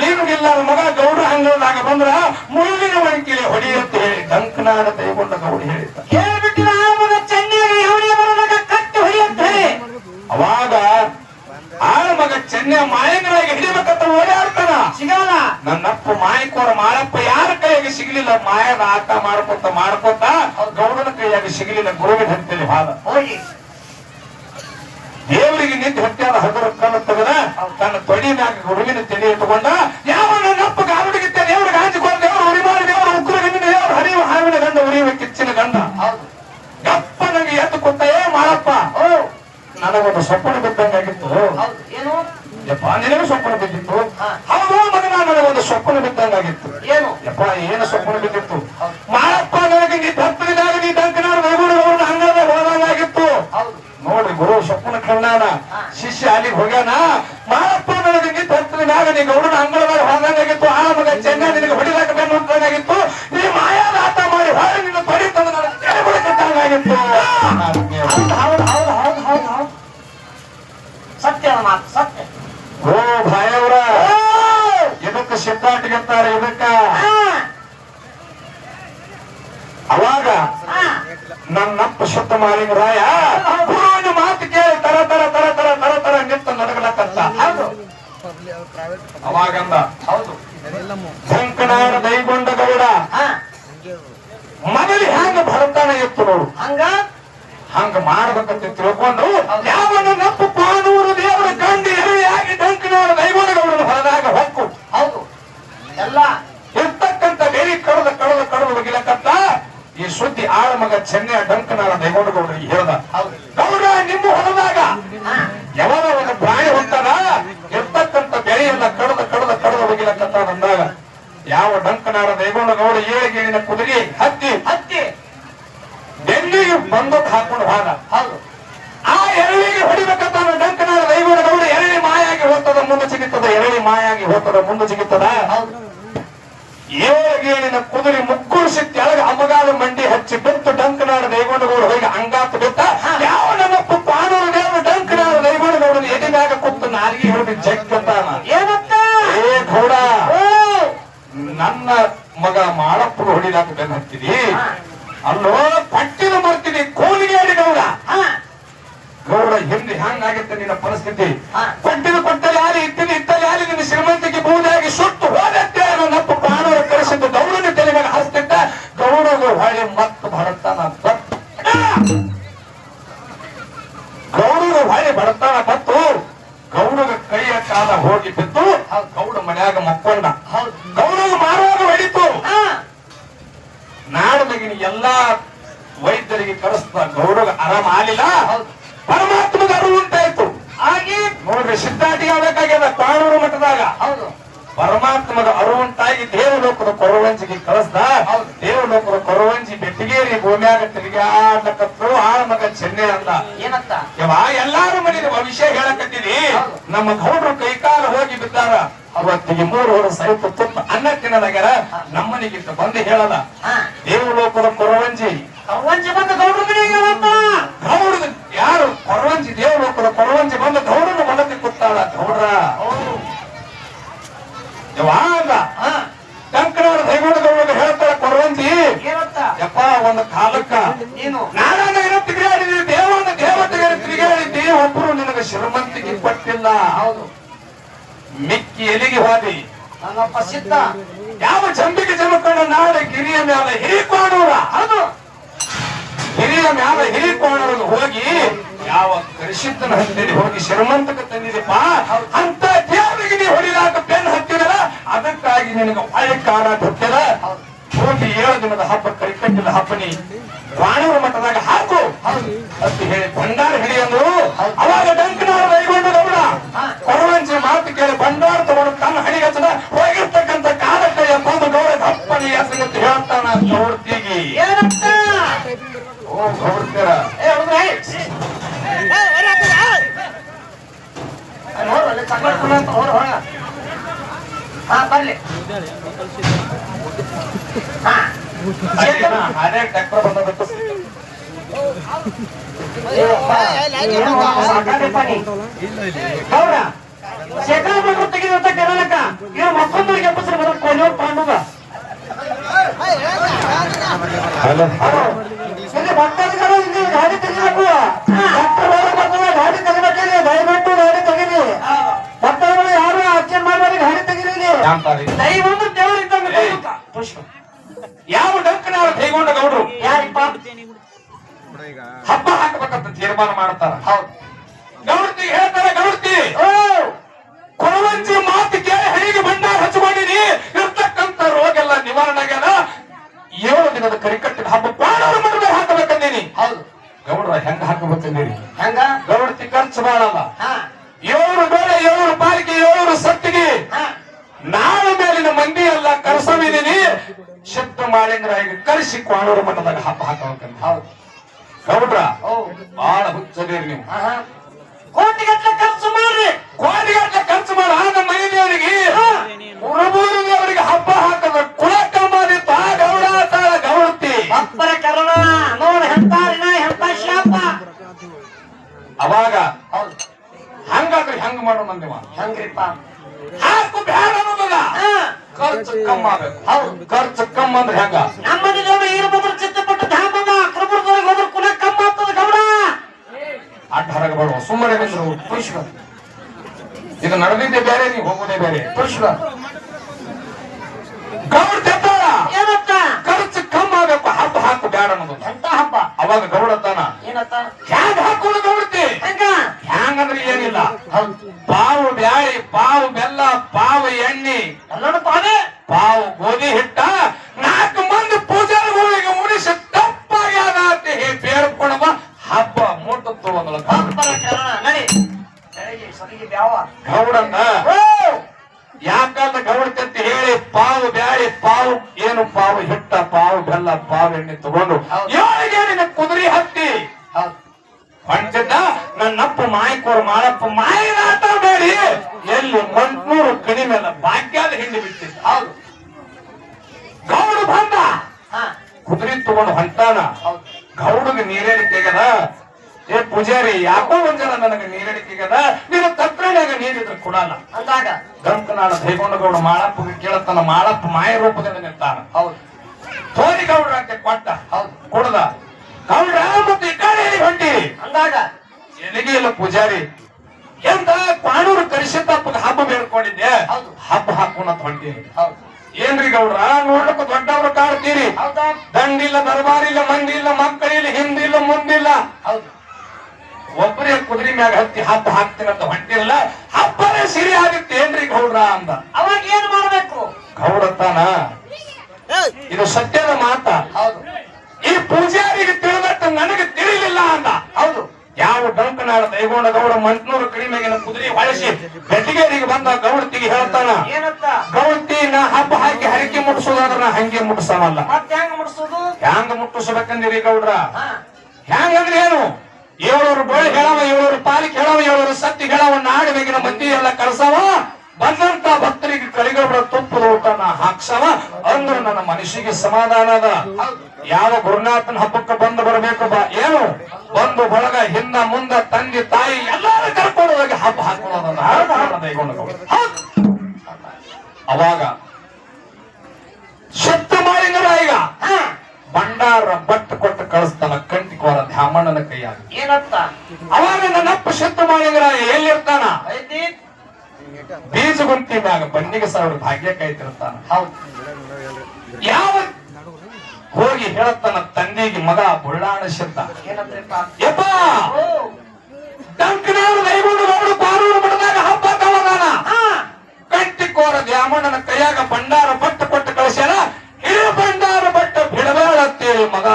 ಲಿಂಗಿಲ್ಲ ಮಗ ಗೌಡ್ರ ಅಂಗಳದಾಗ ಬಂದ್ರ ಮುಳ್ಳಿನ ಒಣಕಿಲೆ ಹೊಡಿಯಂತ ಹೇಳಿ ಡಂಕನಾಡ ದೈಗೊಂಡ ಗೌಡ ಹೇಳಿದ್ದ. ಬರೋದಾಗ ಕಟ್ಟಿ ಹೊಡಿಯಂತ ಹೇಳಿ. ಅವಾಗ ಆಳ ಮಗ ಚೆನ್ನೈ ಮಾಯಂಗರಾಗಿ ಹಿಡಿಬೇಕಂತ ಓಡಾಡ್ತಾನ ಸಿಗಲ್ಲ. ನನ್ನಪ್ಪ ಮಾಯಕೋರ ಮಾಳಪ್ಪ ಯಾರ ಕೈಯಾಗ ಸಿಗ್ಲಿಲ್ಲ? ಮಾಯದ ಆಟ ಮಾಡ್ಕೊತ ಮಾಡ್ಕೊತ ಗೌಡನ ಕೈಯಾಗಿ ಸಿಗ್ಲಿಲ್ಲ. ಗುರುವಿನ ಹಂತಲ್ಲಿ ಹಾಲ. ಹೋಗಿ. ದೇವರಿಗೆ ನಿಂತು ಹತ್ಯಾದ ಹಗುರ ಕಲ್ಲು ತೆಗೆದ ತನ್ನ ತೊಡಿ ಮ್ಯಾಗ ಗುರುವಿನ ತಲೆ ಇಟ್ಟುಕೊಂಡ ಯಾವ ನನ್ನಪ್ಪ ಗಾರುಡಿಗೆ ದೇವ್ರ ಗಾಂಜಿಕೊಂಡ ಉರಿ ಉರಿಮಾರಿ ದೇವ್ರ ಉಗ್ರ ಗಂಡಿನ ದೇವರು ಹರಿವ ಹಾವಿನ ಗಂಡ ಉರಿಯುವ ಕಿಚ್ಚಿನ ಗಂಡ. ಗಪ್ಪ ನನಗೆ ಎದ್ದು ಕೊಟ್ಟ ಏ ಮಾಳಪ್ಪ ನನಗೊಂದು ಸೊಪ್ಪನ ಬಿದ್ದಂಗಾಗಿತ್ತು ಏನು? ನಿನಗೆ ಸ್ವಪ್ನ ಬಿದ್ದಿತ್ತು ಹಾ. ಹೌದು ಮಗನ ನನಗೊಂದು ಸ್ವಪ್ನ ಬಿದ್ದಂಗಾಗಿತ್ತು ಏನು? ಯಪ್ಪ ಏನು ಸ್ವಪ್ನ ಬಿದ್ದಿತ್ತು ಭರತಾನ ಇತ್ತು ಹಂಗ? ಹಂಗ ಮಾಡ್ಬೇಕಂತ ತಿಳ್ಕೊಂಡು ಯಾವ ನಪ್ಪು ಪಾನೂರು ದೇವರ ಕಂಡು ಎರೆಯಾಗಿ ಡಂಕನಾಡ ದೈಗೊಂಡ ಗೌಡನ ಹೊರದಾಗ ಹೊಕ್ಕು. ಹೌದು. ಎಲ್ಲ. ಇರ್ತಕ್ಕಂಥ ಬೇರೆ ಕಡದ ಕಡದ ಕಡದ ಸುದ್ದಿ ಆಳ ಮಗ ಚೆನ್ನೈ ಡಂಕನಾರ ದೈಗೊಂಡ ಗೌಡರಿಗೆ ಹೇಳ್ದ ಗೌಡ ನಿಮ್ಮ ಹೊಲದಾಗ ಹಾ. ಯಾವಾಗ ಒಂದು ಪ್ರಾಣಿ ಹೊಂಟಾನ ಇರ್ತಕ್ಕಂಥ ಬೆಳೆಯನ್ನ ಕಡದ ಕಡದ ಕಡದ ಹೋಗಿಲ್ಲಕ್ಕಂತ ಅಂದಾಗ ಯಾವ ಡಂಕನಾರ ದೈವನಗೌಡ ಗೌಡ ಏಳಿಗೇಳಿನ ಕುದುರೆ ಹತ್ತಿ ಹತ್ತಿ. ಬೆನ್ನಿಗೆ ಬಂದಕ್ಕೆ ಹಾಕೊಂಡು ಹೋದ? ಹೌದು. ಆ ಎರಳಿಗೆ ಹೊಡಿಬೇಕಂತ ಡಂಕನಾಳ ದೈಗೊಂಡ ಗೌಡ ಎರಳಿ ಮಾಯಾಗಿ ಹೋಗ್ತದ ಮುಂದೆ ಸಿಗುತ್ತದ ಎರಳಿ ಮಾಯಾಗಿ ಹೋಗ್ತದ ಮುಂದೆ ಸಿಗುತ್ತದ ಏಳಿನ ಕುದುರೆ ಮುಕ್ಕುಳಿಸಿ ಕೆಳಗೆ ಅಮಗಾಲ ಮಂಡಿ ಹಚ್ಚಿ ಬಿತ್ತು ಡಂಕನಾಡ ದೈವನಗೌಡ ಹೋಗಿ ಅಂಗಾತ ಬಿತ್ತ. ಯಾವ ನಮ್ಮಪ್ಪ ಪಾನೂರು ದೇವರು ಡಂಕನಾಡ ದೈವನಗೌಡ ಎದಿನಾಗ ಕುತ್ತು ನಾರಿಗೆ ಹಿಡಿದು ಜಗ್ಗತಾನ? ಏನಂತ ಏ ಗೌಡ ನನ್ನ ಮಗ ಮಾಳಪ್ಪನ ಹೊಡಿಲಾಕ ಬೆನ್ ಹತ್ತಿದಿ? ಅಲ್ಲೋ ಪಟ್ಟಿನ ಮರ್ತೀನಿ ಕೋಲಿಗೆ ಹೇಳಿ ಗೌಡ ಹಾ ಗೌಡ ಹಿಂದೆ ಹ್ಯಾಂಗಾಗತ್ತೆ ನಿನ್ನ ಪರಿಸ್ಥಿತಿ? ಕೊಟ್ಟಿದ ಪಟ್ಟಿನ ಕೊಟ್ಟಲ್ಲಿ ಯಾರು ಇತ್ತಿನ ಇತ್ತಲ್ಲಿ ಯಾರು? ನಿನ್ನ ಶ್ರೀಮಂತಿಗೆ ಬೂದಾಗಿ ಸುಟ್ಟು ಹೋಗತ್ತೆ ಅನ್ನೋ ಪ್ರಾಣವರು ಕರೆಸಿದ್ದು ಗೌಡನ ತಲೆ ಮೇಲೆ ಹಸ್ತಿದ್ದ ಗೌಡಗ ಹೊಳೆ ಮತ್ತು ಬಡತನ. ಗೌಡನು ಗೌಡಗ ಹೊಳೆ ಬಡತನ ಮತ್ತು ಗೌಡಗ ಕೈಯ ಕಾಲ ಹೋಗಿ ಬಿದ್ದು ಗೌಡ ಮನ್ಯಾಗ ಮಕ್ಕೊಂಡ. ಗೌಡನ ಗೌಡಗ ಮಾರುವಾಗ ಹೊಡಿತು. ನಾಡದಗಿನ ಎಲ್ಲಾ ವೈದ್ಯರಿಗೆ ಕರೆಸ್ತ ಗೌಡಗ ಆರಾಮ ಆಲಿಲ್ಲ ಹೌದು. ಪರಮಾತ್ಮಗ ಅರಿವು ಉಂಟಾಯ್ತು ಹಾಗೆ ನೋಡ್ರಿ ಸಿದ್ಧಾಟಿ ಆಗ್ಬೇಕಾಗ್ಯದ ಕಾನೂರು ಮಠದಾಗ ಹೌದು. ಪರಮಾತ್ಮದ ಅರುವುಂಟಾಗಿ ದೇವಲೋಕದ ಕೊರವಂಜಿಗೆ ಕಳಿಸ್ದ. ದೇವಲೋಕದ ಕೊರವಂಜಿ ಬೆಟ್ಟಿಗೇರಿ ಭೂಮಿಯಾಗ ತಿರುಗಾಡ್ಲಕತ್ತು ಆಳ ಮಗ ಚೆನ್ನೆ ಅಂತ ಏನಂತ? ಯವ ಎಲ್ಲಾರು ಮನೇಲಿ ಭವಿಷ್ಯ ಹೇಳಕತ್ತೀರಿ. ಹೌದು. ನಮ್ಮ ಗೌಡ್ರು ಕೈಕಾಲ ಹೋಗಿ ಬಿದ್ದಾರ. ಅವತ್ತಿಗೆ ಮೂರು ವರ್ಷ ಸಹಿತ ತುತ್ತ ಅನ್ನ ತಿನ್ನಲಾಗ್ಯಾರ. ನಮ್ಮನಿಗಿಂತ ಬಂದು ಹೇಳಲ್ಲ. ದೇವಲೋಕದ ಕೊರವಂಜಿ. ಕೊರವಂಜಿ ಬಂದ ಗೌಡ್ರ ಮನೆಗೆ ಹೇಳಂತ ಗೌಡದ ಯಾರು ಕೊರವಂಜಿ ದೇವಲೋಕದ ಕೊರವಂಜಿ ಬಂದ ಗೌಡನ ಮನಕ್ಕೆ ಕೂತಾಳ ಗೌಡ್ರ ಯಾವಾಗ? ಹಾ. ಕಂಕನಾಡ ದೈವದ ಗೌಡ ಹೇಳ್ತಾಳ ಕೊರವಂಜಿ. ಯಪ್ಪ ಒಂದು ಕಾಲಕ್ಕ. ನೀನು ನಾನಾಗ ಏನೋ ತಿರುಗಾಡಿದ್ವಿ ದೇವನ ದೇವತೆಗೆ ತಿರುಗಾಡಿದ್ದಿ ಒಬ್ರು ನಿನಗೆ ಶ್ರೀಮಂತಿಗೆ ಪಟ್ಟಿಲ್ಲ. ಹೌದು. ಮಿಕ್ಕಿ ಎಲಿಗೆ ಹೋದಿ. ನನ್ನಪ್ಪ ಸಿದ್ಧ ಯಾವ ಜಂಬಿಗೆ ಜಮಕೊಂಡ ನಾಳೆ ಗಿರಿಯ ಮೇಲೆ ಹಿರಿಕೋಣೂರ? ಅದು ಹಿರಿಯ ಮ್ಯಾಲ ಹಿರಿಕೋಣರಿಗೆ ಹೋಗಿ ಯಾವ ಕರಿಶಿದ್ದನ ಹತ್ತಿರ ಹೋಗಿ ಶ್ರೀಮಂತಕ ತಂದಿದೆಪ್ಪ? ಅಂತ ದೇವರಿಗೆ ನೀ ಹೊಡಿಲಾಕ ಬೆನ್ ಹತ್ತಿದರ ಅದಕ್ಕಾಗಿ ನಿನಗೆ ಒಳ್ಳೆ ಕಾರ ಹತ್ತಿರ ಹೋಗಿ ಏಳು ದಿನದ ಹಬ್ಬ ಕರಿಕಟ್ಟಿದ ಹಬ್ಬನಿ ವಾಣೂರು ಮಠದಾಗ ಹಾಕು. ಅಂತ ಹೇಳಿ, ಭಂಡಾರ ಹಿಡಿ ಅಂದ್ರು. ಅವಾಗ ಡಂಕನವರು ಕೈಗೊಂಡು ಗೌಡ ಕೊರವಂಜಿ ಮಾತು ಕೇಳಿ ಭಂಡಾರ ತಗೊಂಡು ತನ್ನ ಹಣಿಗೆ ಹಚ್ಚದ. ಹೋಗಿರ್ತಕ್ಕಂಥ ಕಾಲಕ್ಕೆ ಬಂದು ಗೌಡ ಹಪ್ಪನಿ ಹೆಸರು ಹೇಳ್ತಾನ ಗೌಡ್ತಿಗಿ ಹಾ ಬರ್ಲಿ ಅದೇ ಟ್ರ್ಯಾಕ್ಟರ್ ಬಂದದಕ್ಕೆ ಹೌದಾ ಶೇಖರ ತೆಗೆದಂತ ಕರ್ನಾಟಕ ಇವ್ರು ಮತ್ತೊಂದರಿಗೆ ಎಬ್ಬಸರು ಬರೋ ಕೊನೆಯವ್ರು ಪಾಂಡುಗ ಇಲ್ಲಿ ಗಾಡಿ ತೆಗಿಬೇಕು ತೀರ್ಮಾನ ಮಾಡ್ತಾರ. ಹೌದು. ಹೇಳ್ತಾರೆ ಹೇಳ್ತಾರ ಗೌಡ್ತಿ. ಓ ಕೊರವಂಜಿ ಮಾತು ಕೇಳಿ ಹಣಿಗೆ ಭಂಡಾರ ಹಚ್ಚಿಕೊಂಡಿರಿ ಇರ್ತಕ್ಕಂಥ ರೋಗ ಎಲ್ಲ ನಿವಾರಣೆ ಆಗ್ಯಾದ ಏಳು ದಿನದ ಕರಿಕಟ್ಟಿನ ಹಬ್ಬ ಪ್ರಾಣವರು ಮದುವೆ ಹಾಕಬೇಕಂದೀನಿ. ಹೌದು. ಗೌಡ್ರ ಹೆಂಗ ಹಾಕಬೇಕಂದಿರಿ? ಹೆಂಗ? ಗೌಡ್ತಿ ಖರ್ಚು ಮಾಡಲ್ಲ. ಹಾ. ಏಳು ಬೇಳೆ ಏಳು ಪಾಲಿಗೆ ಏಳು ಸತ್ತಿಗೆ. ಹಾ. ನಾಳೆ ಮೇಲಿನ ಮಂದಿ ಎಲ್ಲ ಕರ್ಸವಿದೀನಿ ಶಬ್ದ ಈಗ ಕರೆಸಿ ಕ್ವಾಣೂರು ಮಠದಾಗ ಹಬ್ಬ ಹಾಕಬೇಕಂತ ಹೌದು. ಹಾಕು ಬ್ಯಾಡ ಅನ್ನೋದಲ್ಲ. ಖರ್ಚು ಕಮ್ಮ ಆಗ್ಬೇಕು. ಹೌದು ಖರ್ಚು ಕಮ್ಮ ಅಂದ್ರೆ ಹೆಂಗ? ನಮ್ಮ ಮನೆಯವರು ಇರ್ಬೋದ್ರ ಚಿತ್ತಪಟ್ಟು ಧಾಮದ ಅಕ್ರಮದವ್ರಿಗೆ ಹೋದ್ರ ಕುಲ ಕಮ್ಮ ಆಗ್ತದ ಗೌಡ. ಅಡ್ಡ ಹರಗಬೇಡ ಸುಮ್ಮನೆ ಬಂದ್ರು ಪುಷ್ಪ ಇದು ನಡೆದಿದ್ದೆ ಬೇರೆ ನೀವು ಹೋಗೋದೇ ಬೇರೆ. ಪುಷ್ಪ ಗೌಡ ಏನತ್ತ ಖರ್ಚು ಕಮ್ಮ ಆಗ್ಬೇಕು. ಹಬ್ಬ ಹಾಕು ಬೇಡ ಅನ್ನೋದು. ಎಂತ ಹಬ್ಬ? ಅವಾಗ ಗೌಡತಾನ ಏನತ್ತ? ಹ್ಯಾಂಗ ಹಾಕೋದು ಗೌಡತಿ ಹೆಂಗ? ಹ್ಯಾಂಗಂದ್ರೆ ಏನಿಲ್ಲ. ಹೌದು. ಪಾವು ಗೋಧಿ ಹಿಟ್ಟ ನಾಲ್ಕು ಮಂದಿ ಪೂಜಾರಿಗಳಿಗೆ ಉಣಿಸಿ ತಪ್ಪಾಗ್ಯಾದ ಅಂತ ಹೇ ಬೇರ್ಕೊಡವ ಹಬ್ಬ ಮೂಟ ತಗೊಂಡ್ಲ ಗೌಡನ್ನ ಗೌಡ ಗೌಡಕಂತ ಹೇಳಿ ಪಾವು ಬ್ಯಾಳಿ ಪಾವು ಏನು ಪಾವು ಹಿಟ್ಟ ಪಾವು ಬೆಲ್ಲ ಪಾವು ಎಣ್ಣೆ ತಗೊಂಡು ಯಾರಿಗೇನಿಗೆ ಕುದುರೆ ಹತ್ತಿ ಹೌದು. ಹೊಂಟಿದ್ದ ನನ್ನಪ್ಪ ಮಾಯಕೋರ್ ಮಾಳಪ್ಪ ಮಾಯನಾಟ ಬೇಡಿ. ಎಲ್ಲಿ ಮಂಟ್ನೂರು ಕಡಿಮೆ ಭಾಗ್ಯದ ಹಿಂಡಿ ಬಿಟ್ಟಿದ್ದ. ಹೌದು. ಗೌಡ ಬಂದ. ಹಾ. ಕುದುರೆ ತಗೊಂಡು ಹೊಂಟಾನ. ಗೌಡಗೆ ನೀರೇರಿಕೆಗದ ಏ ಪೂಜಾರಿ ಯಾಕೋ ಒಂದ್ಸಲ ನನಗೆ ನೀರೇರಿಕೆಗದ ನೀನು ತಪ್ಪನಾಗ ನೀರಿದ್ರೆ ಕೊಡಲ್ಲ. ಅಂದಾಗ? ಗಂಕನಾಡ ಗೌಡ ಮಾಳಪ್ಪಗೆ ಕೇಳತ್ತಲ್ಲ ಮಾಳಪ್ಪ ಮಾಯ ರೂಪದಿಂದ ನಿಂತಾನ. ಹೌದು. ತೋರಿ ಗೌಡ್ರ ಅಂತ ಕೊಟ್ಟ. ಹೌದು. ಕೊಡದ. ಗೌಡ್ರ ಮತ್ತೆ ಎಲ್ಲಿ ಹೊಂಟಿ. ಅಂದಾಗ ಎಲ್ಲಿಗೆ ಇಲ್ಲ ಪೂಜಾರಿ? ಎಂತ ಪಾಣೂರು ಕರಿಸಿದ್ದಪ್ಪಗೆ ಹಬ್ಬ ಬೇಡ್ಕೊಂಡಿದ್ದೆ ಹೌದು. ಹಬ್ಬ ಹಾಕೋಣ ಹೊಂಟಿ. ಹೌದು. ಏನ್ರಿ ಗೌಡ್ರ? ನೋಡ್ಲಕ್ಕ ದೊಡ್ಡವ್ರು ಕಾಡ್ತೀರಿ ಹೌದಾ? ದಂಡಿಲ್ಲ ದರ್ಬಾರಿಲ್ಲ ಮಂದಿಲ್ಲ ಮಕ್ಕಳಿಲ್ಲ ಹಿಂದಿಲ್ಲ ಮುಂದಿಲ್ಲ. ಹೌದು. ಒಬ್ಬರೇ ಕುದುರೆ ಮ್ಯಾಗ ಹತ್ತಿ ಹಬ್ಬ ಹಾಕ್ತೀನಂತ ಹೊಂಟಿರಲ್ಲ ಹಬ್ಬನೇ ಸಿರಿ ಆಗುತ್ತೆ ಏನ್ರಿ ಗೌಡ್ರ ಅಂದ. ಅವಾಗ ಏನ್ ಮಾಡ್ಬೇಕು? ಗೌಡತ್ತಾನ ಇದು ಸತ್ಯದ ಮಾತ. ಹೌದು. ಈ ಪೂಜಾರಿಗೆ ತಿಳಿದಟ್ಟು ನನಗೆ ತಿಳಿಲಿಲ್ಲ ಅಂದ. ಹೌದು. ಯಾವ ಡಂಕನಾಳ ದೈಗೋಣ ಗೌಡ ಮಂಟ್ನೂರು ಕಡಿಮೆಗಿನ ಕುದುರೆ ಹೊಳಿಸಿ ಬೆಟ್ಟಿಗೇರಿಗೆ ಬಂದ ಗೌಡತಿಗೆ ಹೇಳ್ತಾನ ಗೌಡತಿ ನಾ ಹಬ್ಬ ಹಾಕಿ ಹರಿಕೆ ಮುಟ್ಟಿಸೋದಾದ್ರ ನಾ ಹಂಗೆ ಮುಟ್ಟಿಸಲ್ಲ ಹೆಂಗ್ ಹ್ಯಾಂಗ ಮುಟ್ಟಿಸ್ಬೇಕಂದಿರಿ ಗೌಡ್ರ? ಹ್ಯಾಂಗಂದ್ರೆ ಏನು? ಏಳೂರು ಬೋಳಿ ಹೇಳವ ಏಳೂರು ಪಾಲಿ ಹೇಳವ ಏಳೂರು ಸತ್ತಿ ಹೇಳವ ನಾಡಿನ ಮಂದಿ ಎಲ್ಲ ಕಳ್ಸವ ಬಂದಂತ ಭಕ್ತರಿಗೆ ಕರಿಗೊಬ್ಬರ ತುಪ್ಪದ ಊಟ ನಾ ಹಾಕ್ಸವ ಅಂದ್ರೆ ನನ್ನ ಮನಸ್ಸಿಗೆ ಸಮಾಧಾನ ಅದ. ಯಾವ ಗುರುನಾಥನ ಹಬ್ಬಕ್ಕೆ ಬಂದು ಬರಬೇಕು ಬಾ. ಏನು? ಬಂದು ಬಳಗ ಹಿಂದ ಮುಂದ ತಂದೆ ತಾಯಿ ಎಲ್ಲರೂ ಕರ್ಕೊಂಡು ಹೋಗಿ ಹಬ್ಬ ಹಾಕೊಳ್ಳೋದನ್ನ ಅವಾಗ ಶಕ್ತ ಮಾಡಿದ್ರ ಈಗ. ಬಂಡಾರ ಭಂಡಾರ ಬಟ್ ಕೊಟ್ಟು ಕಳಿಸ್ತಾನ ಕಂಟಿಕೋರ ಧ್ಯಾಮಣ್ಣನ ಕೈಯಾಗ. ಏನಂತ ಅವಾಗ ನನ್ನಪ್ಪ ಶುದ್ಧ ಮಾಡಿದ್ರ ಎಲ್ಲಿರ್ತಾನ? ಬೀಜ ಗುಂತಿ ಮ್ಯಾಗ ಬಂಡಿಗೆ ಸಾವಿರ ಭಾಗ್ಯ ಕಾಯ್ತಿರ್ತಾನ. ಹೌದು. ಹೋಗಿ ಹೇಳತ್ತನ ತಂದೆಗೆ ಮಗ ಬುಳ್ಳಾಣ ಶಬ್ದ ಯಪ್ಪ! ಓ ಡಂಕನಾಡು ದೈಗೊಂಡು ಗೌಡು ಪಾರೂರು ಮಠದಾಗ ಹಬ್ಬ ತವದಾನ ಕಟ್ಟಿಕೋರ ದ್ಯಾಮಣ್ಣನ ಕೈಯಾಗ ಭಂಡಾರ ಬಟ್ಟ ಕೊಟ್ಟು ಕಳಿಸ್ಯಾನ. ಇಡೀ ಭಂಡಾರ ಬಟ್ಟ ಬಿಡಬೇಡ ಅಂತೇಳಿ ಮಗ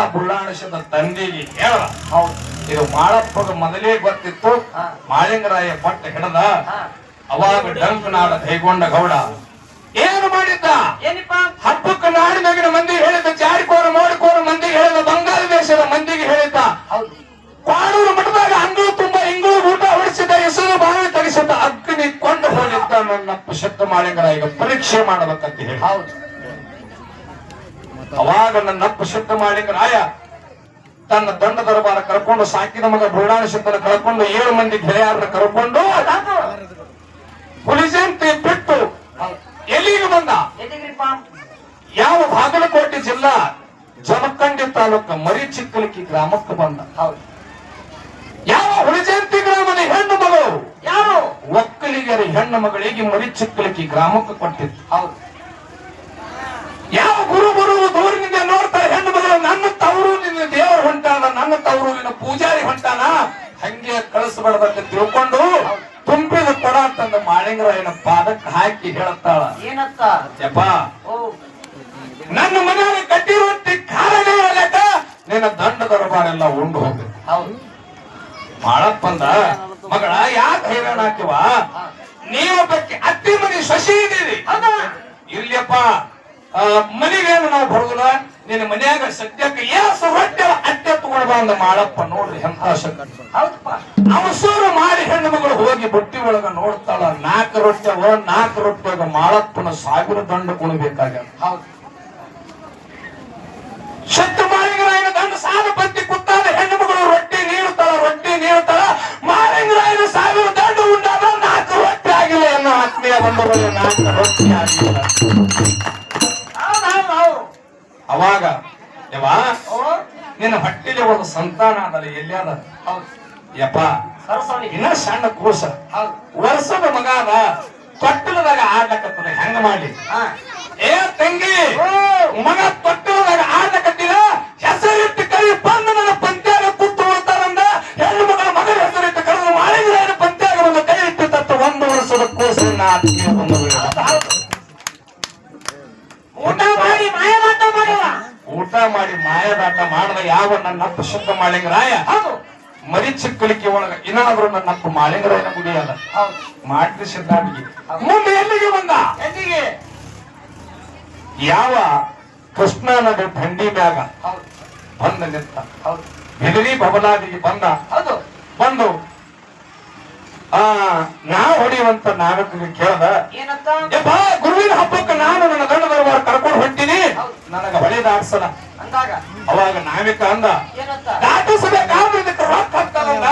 ಶಬ್ದ ತಂದೆಗೆ ಹೇಳ. ಹೌದು. ಇದು ಮಾಳಪ್ಪಗ ಮೊದಲೇ ಗೊತ್ತಿತ್ತು. ಮಾಳಿಂಗರಾಯ ಪಟ್ಟ ಹಿಡದ. ಅವಾಗ ಡಂಕನಾಡ ಕೈಗೊಂಡ ಗೌಡ. ಏನು ಮಾಡಿದ್ದ? ಏನಿಪ್ಪ? ಹಬ್ಬಕ್ಕೆ ನಾಡಿನಾಗಿನ ಮಂದಿ ಹೇಳಿದ ಜಾರಿಕೋರ ಮೋಡಿಕೋರು ಮಂದಿ ಹೇಳಿದ ಬಂಗಾಳ ದೇಶದ ಮಂದಿಗೆ ಹೇಳಿದ್ದ. ಕಾಡೂರು ಮಠದಾಗ ಅಂಗಳು ತುಂಬಾ ಇಂಗಳು ಊಟ ಹೊಡಿಸಿದ ಹೆಸರು ಬಾವಿ ತರಿಸಿದ ಅಗ್ನಿ ಕೊಂಡು ಹೋಗಿದ್ದ ನನ್ನ ಶಬ್ದ ಈಗ ಪರೀಕ್ಷೆ ಮಾಡಬೇಕಂತ ಹೇಳಿ. ಹೌದು. ಅವಾಗ ನನ್ನಪ್ಪ ಶುದ್ಧ ಮಾಳಿಂಗರಾಯ ತನ್ನ ದಂಡ ದರಬಾರ ಕರ್ಕೊಂಡು ಸಾಕಿದ ಮಗ ಬುಳ್ಳಾಣ ಶುದ್ಧನ ಕರ್ಕೊಂಡು ಏಳು ಮಂದಿ ಗೆಳೆಯರನ್ನ ಕರ್ಕೊಂಡು ಹುಲಿಜಂತಿ ಬಿಟ್ಟು ಎಲ್ಲಿಗೆ ಬಂದ? ಯಾವ ಬಾಗಲಕೋಟೆ ಜಿಲ್ಲಾ ಜಮಖಂಡಿ ತಾಲೂಕ ಮರಿ ಚಿಕ್ಕಲಕ್ಕಿ ಗ್ರಾಮಕ್ಕೆ ಬಂದ. ಹೌದು. ಯಾವ ಹುಳಜಯಂತಿ ಗ್ರಾಮದ ಹೆಣ್ಣು ಮಗಳು? ಯಾರು? ಒಕ್ಕಲಿಗರ ಹೆಣ್ಣು ಮಗಳಿಗೆ ಮರಿ ಚಿಕ್ಕಲಕ್ಕಿ ಗ್ರಾಮಕ್ಕೆ ಕೊಟ್ಟಿತ್ತು ಹೌದು. ಯಾವ ಗುರು ಗುರು ದೂರಿನಿಂದ ನೋಡ್ತಾರೆ ಹೆಣ್ಣು ಮಗಳು ನನ್ನ ತವರು ನಿನ್ನ ದೇವರು ಹೊಂಟಾನ ನನ್ನ ತವರು ನಿನ್ನ ಪೂಜಾರಿ ಹೊಂಟಾನ? ಹಂಗೆ ಕಳಿಸಬಾರ್ದಂತ ತಿಳ್ಕೊಂಡು ತುಂಬಿದ ಕೊಡ ಅಂತಂದ ಮಾಳಿಂಗರಾಯನ ಪಾದಕ್ಕೆ ಹಾಕಿ ಹೇಳುತ್ತಾಳ ಏನತ್ತ? ಜಪ ಓ. ನನ್ನ ಮನೆಯಲ್ಲಿ ಕಟ್ಟಿರುವಂತೆ ಕಾರಣ ಲೆಕ್ಕ ನಿನ್ನ ದಂಡ ದರಬಾರೆಲ್ಲ ಉಂಡು ಹೋಗ ಹೌದು. ಮಾಡಪ್ಪಂದ ಮಗಳ ಯಾಕೆ ಹೈರಾಣ ಹಾಕಿವ ನೀವೊಬ್ಬಕ್ಕೆ ಅತ್ತಿ ಮನೆ ಸಸಿ ಇದ್ದೀರಿ. ಇಲ್ಲಪ್ಪ ಮನೆಗೇನು ನಾವು ಬರುದಿಲ್ಲ? ನಿನ್ನ ಮನ್ಯಾಗ ಸದ್ಯಕ್ಕೆ ಏನ ಹೊಟ್ಟೆ ಅಟ್ಟೆ ತಗೊಂಡ್ ಬಂದ ಮಾಡಪ್ಪ ನೋಡ್ರಿ ಎಂತ ಶಕ್ತಿ ಹೌದಪ್ಪ. ಅವಸೂರು ಮಾಡಿ ಹೆಣ್ಣು ಮಗಳು ಹೋಗಿ ಬುಟ್ಟಿ ಒಳಗ ನೋಡ್ತಾಳ. ನಾಲ್ಕು ರೊಟ್ಟೆ ನಾಲ್ಕು ರೊಟ್ಟೆಗ ಮಾಳಪ್ಪನ ಸಾವಿರ ದಂಡ ಕುಣಬೇಕಾಗ್ಯ ಹೌದು. ಶಕ್ತಿ ಮಾಳಿಂಗರಾಯನ ದಂಡ ಸಾಲ ಬತ್ತಿ ಕುತ್ತಾದ ಹೆಣ್ಣು ಮಗಳು ರೊಟ್ಟಿ ನೀಡುತ್ತಾಳ ರೊಟ್ಟಿ ನೀಡುತ್ತಾಳ ಮಾಳಿಂಗರಾಯನ ಸಾವಿರ ದಂಡ ಉಂಟಾದ ನಾಲ್ಕು ರೊಟ್ಟಿ ಆಗಿಲ್ಲ ಎನ್ನೋ ಆತ್ಮೀಯ ಬಂಧುಗಳು ನಾಲ್ಕು ರೊಟ್ಟಿ ಆಗಿಲ್ಲ. ಅವಾಗ ಯವ ನಿನ್ನ ಹೊಟ್ಟಿಲಿ ಒಂದು ಸಂತಾನ ಅದಲ್ಲ ಎಲ್ಲಿಯಾದ? ಹೌದು. ಯಪ್ಪ ಇನ್ನ ಸಣ್ಣ ಕೂಸ ವರ್ಷದ ಮಗ ಅದ ತೊಟ್ಟಲದಾಗ ಆಡ್ಲಕತ್ತದ ಹೆಂಗ ಮಾಡಿ ಏ ತಂಗಿ ಮಗ ತೊಟ್ಟಲದಾಗ ಆಡ್ಲಕತ್ತಿದ ಹೆಸರಿಟ್ಟು ಕೈ ಬಂದು ನನ್ನ ಪಂತ್ಯಾಗ ಕೂತು ಹೋಗ್ತಾರಂದ ಹೆಣ್ಣು ಮಗಳ ಮಗನ ಹೆಸರಿಟ್ಟು ಕರೆದು ಮಾಡಿದ್ರೆ ಪಂತ್ಯಾಗ ಒಂದು ಕೈ ಇಟ್ಟು ತತ್ತ ಒಂದು ವರ್ಷದ ಕೋಶವನ್ನ ಆತ್ಮೀಯ ಹೌದು ಹೌದು ಊಟ ಮಾಡಿ ಮಾಯಮಾಟ ಮಾಡಿವ ಊಟ ಮಾಡಿ ಮಾಯದಾಟ ಮಾಡದ ಯಾವ ನನ್ನ ಅಪ್ಪ ಶುದ್ಧ ಮಾಳಿಂಗರಾಯ? ಮರಿ ಚಿಕ್ಕಲಿಕ್ಕೆ ಒಳಗ ಏನಾದ್ರೂ ನನ್ನ ಅಪ್ಪ ಮಾಳಿಂಗರಾಯನ ಗುಡಿ ಅಲ್ಲ ಮಾಡಿ ಸಿದ್ಧಾಟಿಗೆ ಮುಂದೆ ಎಲ್ಲಿಗೆ ಬಂದ? ಎಲ್ಲಿಗೆ? ಯಾವ ಕೃಷ್ಣ ನದಿ ದಂಡಿ ಮ್ಯಾಗ ಬಂದ ನಿಂತ. ಬಿದಿರಿ ಬಬಲಾದಿಗೆ ಬಂದ. ಅದು ಬಂದು ಆ ನಾ ಹೊಡಿಯುವಂತ ನಾಗಕ್ಕೆ ಕೇಳ್ದ ಗುರುವಿನ ಹಬ್ಬಕ್ಕೆ ನಾನು ನನ್ನ ಗಂಡ ದರಬಾರ ಕರ್ಕೊಂಡು ಹೊಂಟೀನಿ. ಹೊಳೆ ಅಂದಾಗ? ಅವಾಗ ನಾವಿಕ ಅಂದ ದಾಟಿಸಬೇಕಾದ್ರೆ ಇದಕ್ಕೆ ರೊಕ್ಕ ಹಾಕ್ತಾನಲ್ಲ.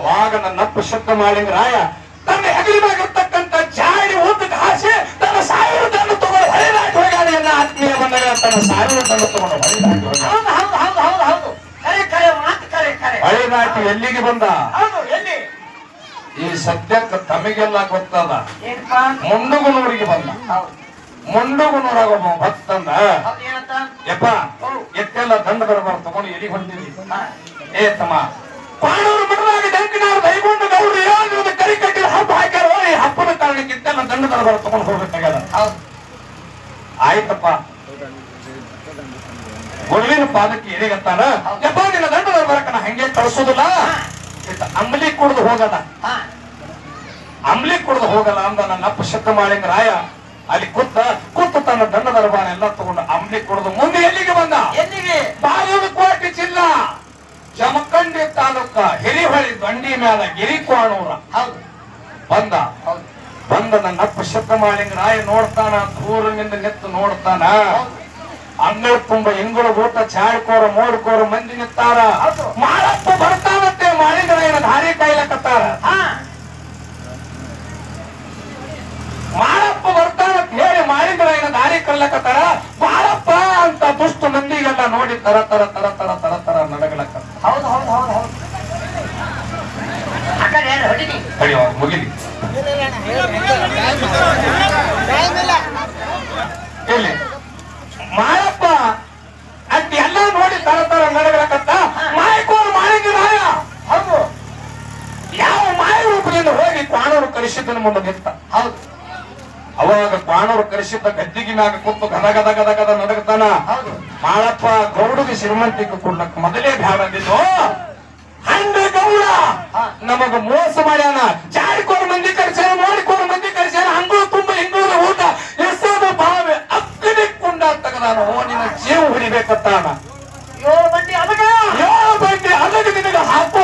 ಅವಾಗ ನನ್ನ ಅಪ್ಪ ಶಕ್ತ ಮಾಳಿಂಗ ರಾಯ ತನ್ನ ಹೆಗಲಿನಾಗಿರ್ತಕ್ಕಂಥ ಜಾಡಿ ಊಟಕ್ಕೆ ಹಾಸಿ ತನ್ನ ಸಾವಿರ ತನ್ನ ತಗೊಂಡು ಹೊಳೆ ದಾಟಿ ಹೋಗಾಡಿ ನನ್ನ ಆತ್ಮೀಯ ಬಂದಾಗ ತನ್ನ ಸಾವಿರ ದಂಡ ತಗೊಂಡು ಹೊಳೆ ದಾಟಿ ಹೋಗ ಹೌದು ಹೌದು ಹೌದು ಹೌದು ಹೌದು. ಕರೆ ಕರೆ ಮಾತು ಕರೆ ಕರೆ. ಎಲ್ಲಿಗೆ ಬಂದ? ಹೌದು ಎಲ್ಲಿ? ಈ ಸದ್ಯಕ್ಕೆ ತಮಗೆಲ್ಲ ಗೊತ್ತದ ಮುಂಡುಗುನೂರಿಗೆ ಬಂದ. ಹೌದು. ಮುಂಡುಗುನೂರಾಗ ಒಬ್ಬ ಭಕ್ತಂದ ಯಪ್ಪ ಎತ್ತೆಲ್ಲ ದಂಡ ಬರಬಾರ ತಗೊಂಡು ಎಲ್ಲಿ ಹೊಂಟಿದ್ವಿ ಹಾ. ಏ ತಮ್ಮ ಪಾಂಡವರು ಮಠದಾಗ ಡಂಕಿನಾರು ದೈಗೊಂಡು ಗೌರಿ ಏನಾದ್ರೂ ಕರಿ ಕಟ್ಟಿದ ಹಬ್ಬ ಹಾಕ್ಯಾರ. ಈ ಹಬ್ಬದ ಕಾರಣಕ್ಕಿಂತೆಲ್ಲ ದಂಡ ದರಬಾರ ತಗೊಂಡು ಹೋಗ್ಬೇಕಾಗ್ಯದ. ಆಯ್ತಪ್ಪ. ಗುರುವಿನ ಪಾದಕ್ಕೆ ಎರಿಗತ್ತಾನ ಯಪ್ಪ ನಿನ್ನ ದಂಡ ದರಬಾರಕ್ಕ ನಾ ಹಂಗೆ ಕಳಿಸೋದಿಲ್ಲ? ಅಂಬಲಿ ಕುಡ್ದು ಹೋಗದ. ಅಂಬಲಿ ಕುಡ್ದು ಹೋಗಲ್ಲ ಅಂದ ನನ್ನ ಅಪ್ಪ ಶಕ್ತ ಮಾಳಿಂಗ ರಾಯ. ಅಲ್ಲಿ ಕೂತ ಕೂತು ತನ್ನ ದಂಡ ದರಬಾರ ಎಲ್ಲ ತಗೊಂಡು ಅಂಬ್ಲಿ ಕೊಡದು. ಮುಂದೆ ಎಲ್ಲಿಗೆ ಬಂದ? ಎಲ್ಲಿಗೆ? ಬಾಗಲಕೋಟೆ ಜಿಲ್ಲಾ ಜಮಖಂಡಿ ತಾಲೂಕ ಹಿರಿಹೊಳಿ ದಂಡಿ ಮ್ಯಾಲ ಗಿರಿಕೋಣೂರ ಹೌದು. ಬಂದ. ಬಂದ ನನ್ನ ಅಪ್ಪ ಶಬ್ದಮಾಳಿಂಗ ರಾಯ ನೋಡ್ತಾನ ದೂರನಿಂದ ನಿತ್ತು ನೋಡ್ತಾನ. ಅಂಗಳ ತುಂಬ ಇಂಗಳು ಊಟ ಚಾಡ್ಕೋರ ಮೋಡ್ಕೋರ ಮಂದಿ ನಿಂತಾರ. ಮಾಳಪ್ಪ ಬರ್ತಾನತ್ತೆ ಮಾಳಿಂಗ ರಾಯನ ದಾರಿ ಕಾಯ್ಲಕತ್ತಾರ. ಮಾಳಪ್ಪ ಬರ್ತಾನಂತ ಹೇಳಿ ಏನ ದಾರಿ ಕರ್ಲಕತ್ತಾರ ಬಾಳಪ್ಪ ಅಂತ ದುಷ್ಟ ಮಂದಿಗೆಲ್ಲ ನೋಡಿ ತರ ತರ ತರ ತರ ತರ ತರ ನಡಗಲಕ್ಕ ಹೌದು ಹೌದು ಹೌದು ಹೌದು. ಮುಗಿಲಿ. ಇಲ್ಲಿ ಮಾಯಪ್ಪ ಅಂತ ಎಲ್ಲ ನೋಡಿ ತರ ತರ ನಡಗಲಕತ್ತ ಮಾಯಕೋರು ಮಾಯ ಹೌದು. ಯಾವ ಮಾಯ ರೂಪದಿಂದ ಹೋಗಿ ಕಾಣೋರು ಕಲಿಸಿದ್ದನ್ನು ಮುಂದೆ ನಿಂತ. ಹೌದು. ಅವಾಗ ಬಾಣವರು ಕರೆಸಿದ್ದ ಗದ್ದಿಗೆ ಮ್ಯಾಗ ಕೂತು ಗದ ಗದ ಗದ ಗದ ನಡಗತಾನ. ಮಾಳಪ್ಪ ಗೌಡಗೆ ಶ್ರೀಮಂತಿಗೆ ಕೊಡ್ಲಕ್ ಮೊದಲೇ ಬ್ಯಾಡ ಹಂಡ ಹಂಗ ಗೌಡ. ನಮಗ ಮೋಸ ಮಾಡ್ಯಾನ. ಜಾರಿಕೋರ್ ಮಂದಿ ಕರ್ಸ್ಯಾನ ಮಾಡಿಕೋರ್ ಮಂದಿ ಕರ್ಸ್ಯಾನ ಹಂಗೂ ತುಂಬ ಹಿಂಗೂ ಊಟ. ಎಸೋದು ಬಾವೆ ಅಕ್ಕನೆ ಕುಂಡ ತಗದಾನ. ಓ ನಿನ್ನ ಜೀವ ಹುಡಿಬೇಕತ್ತಾನ ಯೋ ಬಂಡಿ ಅದಗ ಯೋ ಬಂಡಿ ಅದಗ ನಿನಗ ಹಾಕೋ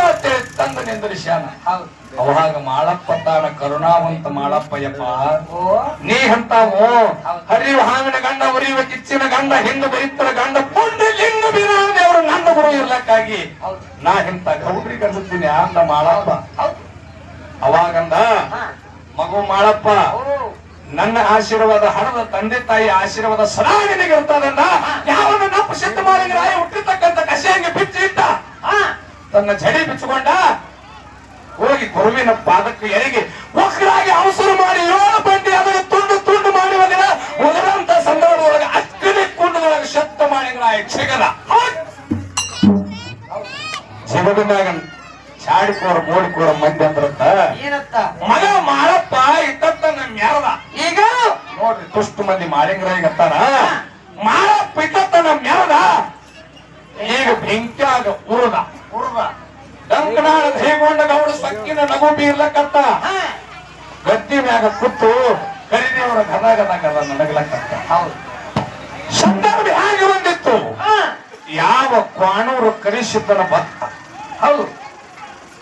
ನಿಂದ್ರಿಸ್ಯಾನ ಅವಾಗ ಮಾಳಪ್ಪ ತಾನ ಕರುಣಾವಂತ ಮಾಳಪ್ಪ ಯಪ್ಪ ಓ. ನೀ ಹಂತಾವು ಹರಿಯುವ ಹಾಂಗನ ಗಂಡ ಉರಿಯುವ ಕಿಚ್ಚಿನ ಗಂಡ ಹಿಂದು ಬೈತರ ಗಂಡ ಪುಂಡ ಲಿಂಗ ಅವರು ನನ್ನ ಗುರು ಇರ್ಲಕ್ಕಾಗಿ. ನಾ ಇಂತ ಗೌಡ್ರಿ ಕಂಡುತ್ತೀನಿ ಅಂದ ಮಾಳಪ್ಪ. ಅವಾಗಂದ ಮಗು ಮಾಳಪ್ಪ ನನ್ನ ಆಶೀರ್ವಾದ ಹಣದ ತಂದೆ ತಾಯಿ ಆಶೀರ್ವಾದ ಸದಾ ನಿನಗೆ ಇರ್ತದಂದ? ಯಾವ ನಪ್ಪ ಸಿದ್ಧ ಮಾಡಿ ರಾಯ ಹುಟ್ಟಿರ್ತಕ್ಕಂಥ ಕಸಿಯಂಗೆ ಬಿಚ್ಚಿ ಇಟ್ಟ? ಹಾ. ತನ್ನ ಜಡಿ ಬಿಚ್ಚುಕೊಂಡ? ಹೋಗಿ ಗುರುವಿನ ಪಾದಕ್ಕೆ ಎರಿಗೆ ಉಗ್ರಾಗಿ ಅವಸರ ಮಾಡಿ ಏಳು ಬಂಡಿ ಅದನ್ನು ತುಂಡು ತುಂಡು ಮಾಡಿ ಹೋಗಿದ ಉದರಂತ ಸಂದರ್ಭದೊಳಗೆ ಅಕ್ಕನೆ ಕುಂಡದೊಳಗೆ ಶಬ್ದ ಮಾಡಿದ್ರ ಜಗದನಾಗ ಚಾಡಿಕೋರ ಮೋಡಿಕೋರ ಮಂದಿ ಅಂದ್ರಂತ. ಏನತ್ತ ಮಗ ಮಾಳಪ್ಪ ನಮ್ ಯಾರದ ಈಗ? ನೋಡ್ರಿ ತುಷ್ಟು ಮಂದಿ ಮಾಡಿಂಗ್ರಾಯಿಗೆ ಅತ್ತಾರ ಮಾಡಪ್ಪ ಇದ್ದಂತ ನಮ್ ಯಾರದ ಈಗ ಬೆಂಕಿಯಾಗ ಉರದ. ಉರ್ದ. ಡಂಕನಾಳ ಹೇಗೊಂಡ ಗೌಡ ಸಕ್ಕಿನ ನಗು ಬೀರ್ಲಕ್ಕತ್ತ. ಹಾ. ಗದ್ದಿ ಮ್ಯಾಗ ಕುತ್ತು ಕರಿದೇವರ ಗದ ಗದ ಗದ ನಡಗಲಕ್ಕತ್ತ. ಹೌದು. ಸಂದರ್ಭ ಹೇಗೆ ಬಂದಿತ್ತು. ಹಾ. ಯಾವ ಕ್ವಾಣೂರು ಕರಿಸಿದ್ದನ ಭತ್ತ ಹೌದು.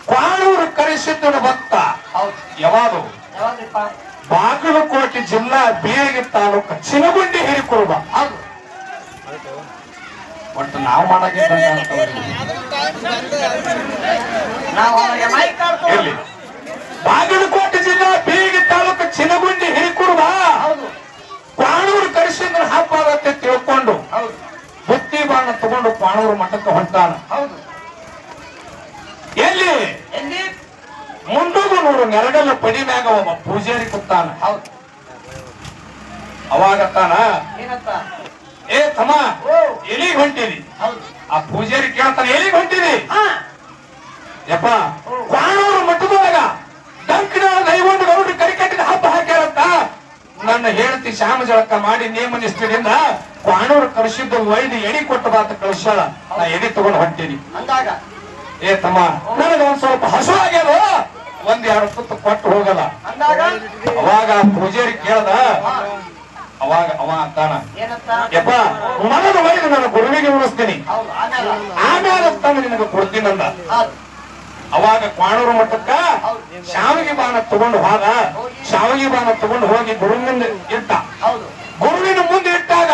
ಕ್ವಾಣೂರು ಕರಿಸಿದ್ದನ ಭತ್ತ ಹೌದು. ಯಾವಾಗ ಬಾಗಲಕೋಟೆ ಜಿಲ್ಲಾ ಬೀಳಗಿ ತಾಲೂಕು ಚಿನಗುಂಡಿ ಹಿರಿಕುರುಬ. ಹೌದು. ಒಟ್ಟು ನಾವು ಮಾಡಕ್ಕೆ ಬಾಗಲಕೋಟೆ ಜಿಲ್ಲಾ ಬೀಗಿ ತಾಲೂಕು ಚಿನಗುಂಡಿ ಹಿರಿಕುರುವ ಪಾಣೂರು ಕ್ವಾಣೂರು ಕರಿಸಿದ್ರ ಹಬ್ಬ ಆಗತ್ತೆ ತಿಳ್ಕೊಂಡು ಬುತ್ತಿ ಬಾಣ ತಗೊಂಡು ಕ್ವಾಣೂರು ಮಠಕ್ಕೆ ಹೊಂಟಾನ. ಎಲ್ಲಿ? ಮುಂದೂ ನೂರು ನೋಡು ನೆರಗಲ್ಲ ಪಡಿ ಮ್ಯಾಗ ಒಬ್ಬ ಪೂಜಾರಿ ಕೊಡ್ತಾನ ಹೌದು. ಅವಾಗ ತಾನ ಏನಂತ? ಏ ತಮ್ಮ ಎಲ್ಲಿಗೆ ಹೊಂಟಿರಿ? ಹೌದು. ಆ ಪೂಜಾರಿ ಕೇಳ್ತಾನೆ ಎಲ್ಲಿಗೆ ಹೊಂಟಿರಿ? ಹಾ ಯಪ್ಪ ಕ್ವಾಣೂರು ಮಠದೊಳಗ ಡಂಕಿನ ದೈವಂದು ಗೌಡ್ರು ಕರಿ ಕಟ್ಟಿದ ಹಬ್ಬ ಹಾಕ್ಯಾರಂತ. ನನ್ನ ಹೇಳ್ತಿ ಶ್ಯಾಮ ಜಳಕ ಮಾಡಿ ನೇಮ ನಿಷ್ಠೆಯಿಂದ ಕ್ವಾಣೂರು ಕರೆಸಿದ್ದು ಒಯ್ದು ಎಡಿ ಕೊಟ್ಟ ಬಾತ ಕಳಿಸ್ಯಾಳ. ನಾ ಎಡಿ ತಗೊಂಡು ಹೊಂಟೀನಿ. ಅಂದಾಗ? ಏ ತಮ್ಮ ನನಗೆ ಒಂದ್ ಸ್ವಲ್ಪ ಹಸು ಆಗ್ಯದ. ಒಂದ್ ಎರಡು ಸುತ್ತ ಕೊಟ್ಟು ಹೋಗಲ್ಲ ಅಂದಾಗ? ಅವಾಗ ಆ ಪೂಜಾರಿ ಕೇಳ್ದ ಅವಾಗ ಅವ ಅಂತಾನ. ಯಪ್ಪ ಮನದ ಒಳಗೆ ನಾನು ಗುರುವಿಗೆ ಉಳಿಸ್ತೀನಿ ಆಮೇಲೆ? ತಂದು ನಿನಗೆ ಕೊಡ್ತೀನಂದ ಅವಾಗ ಕ್ವಾಣೂರು ಮಠಕ್ಕ ಶಾವಿಗೆ ಬಾಣ ತಗೊಂಡು ಹೋದ. ಶಾವಿಗೆ ಬಾಣ ತಗೊಂಡು ಹೋಗಿ ಗುರುವಿನ ಇಟ್ಟ. ಹೌದು. ಗುರುವಿನ ಮುಂದೆ ಇಟ್ಟಾಗ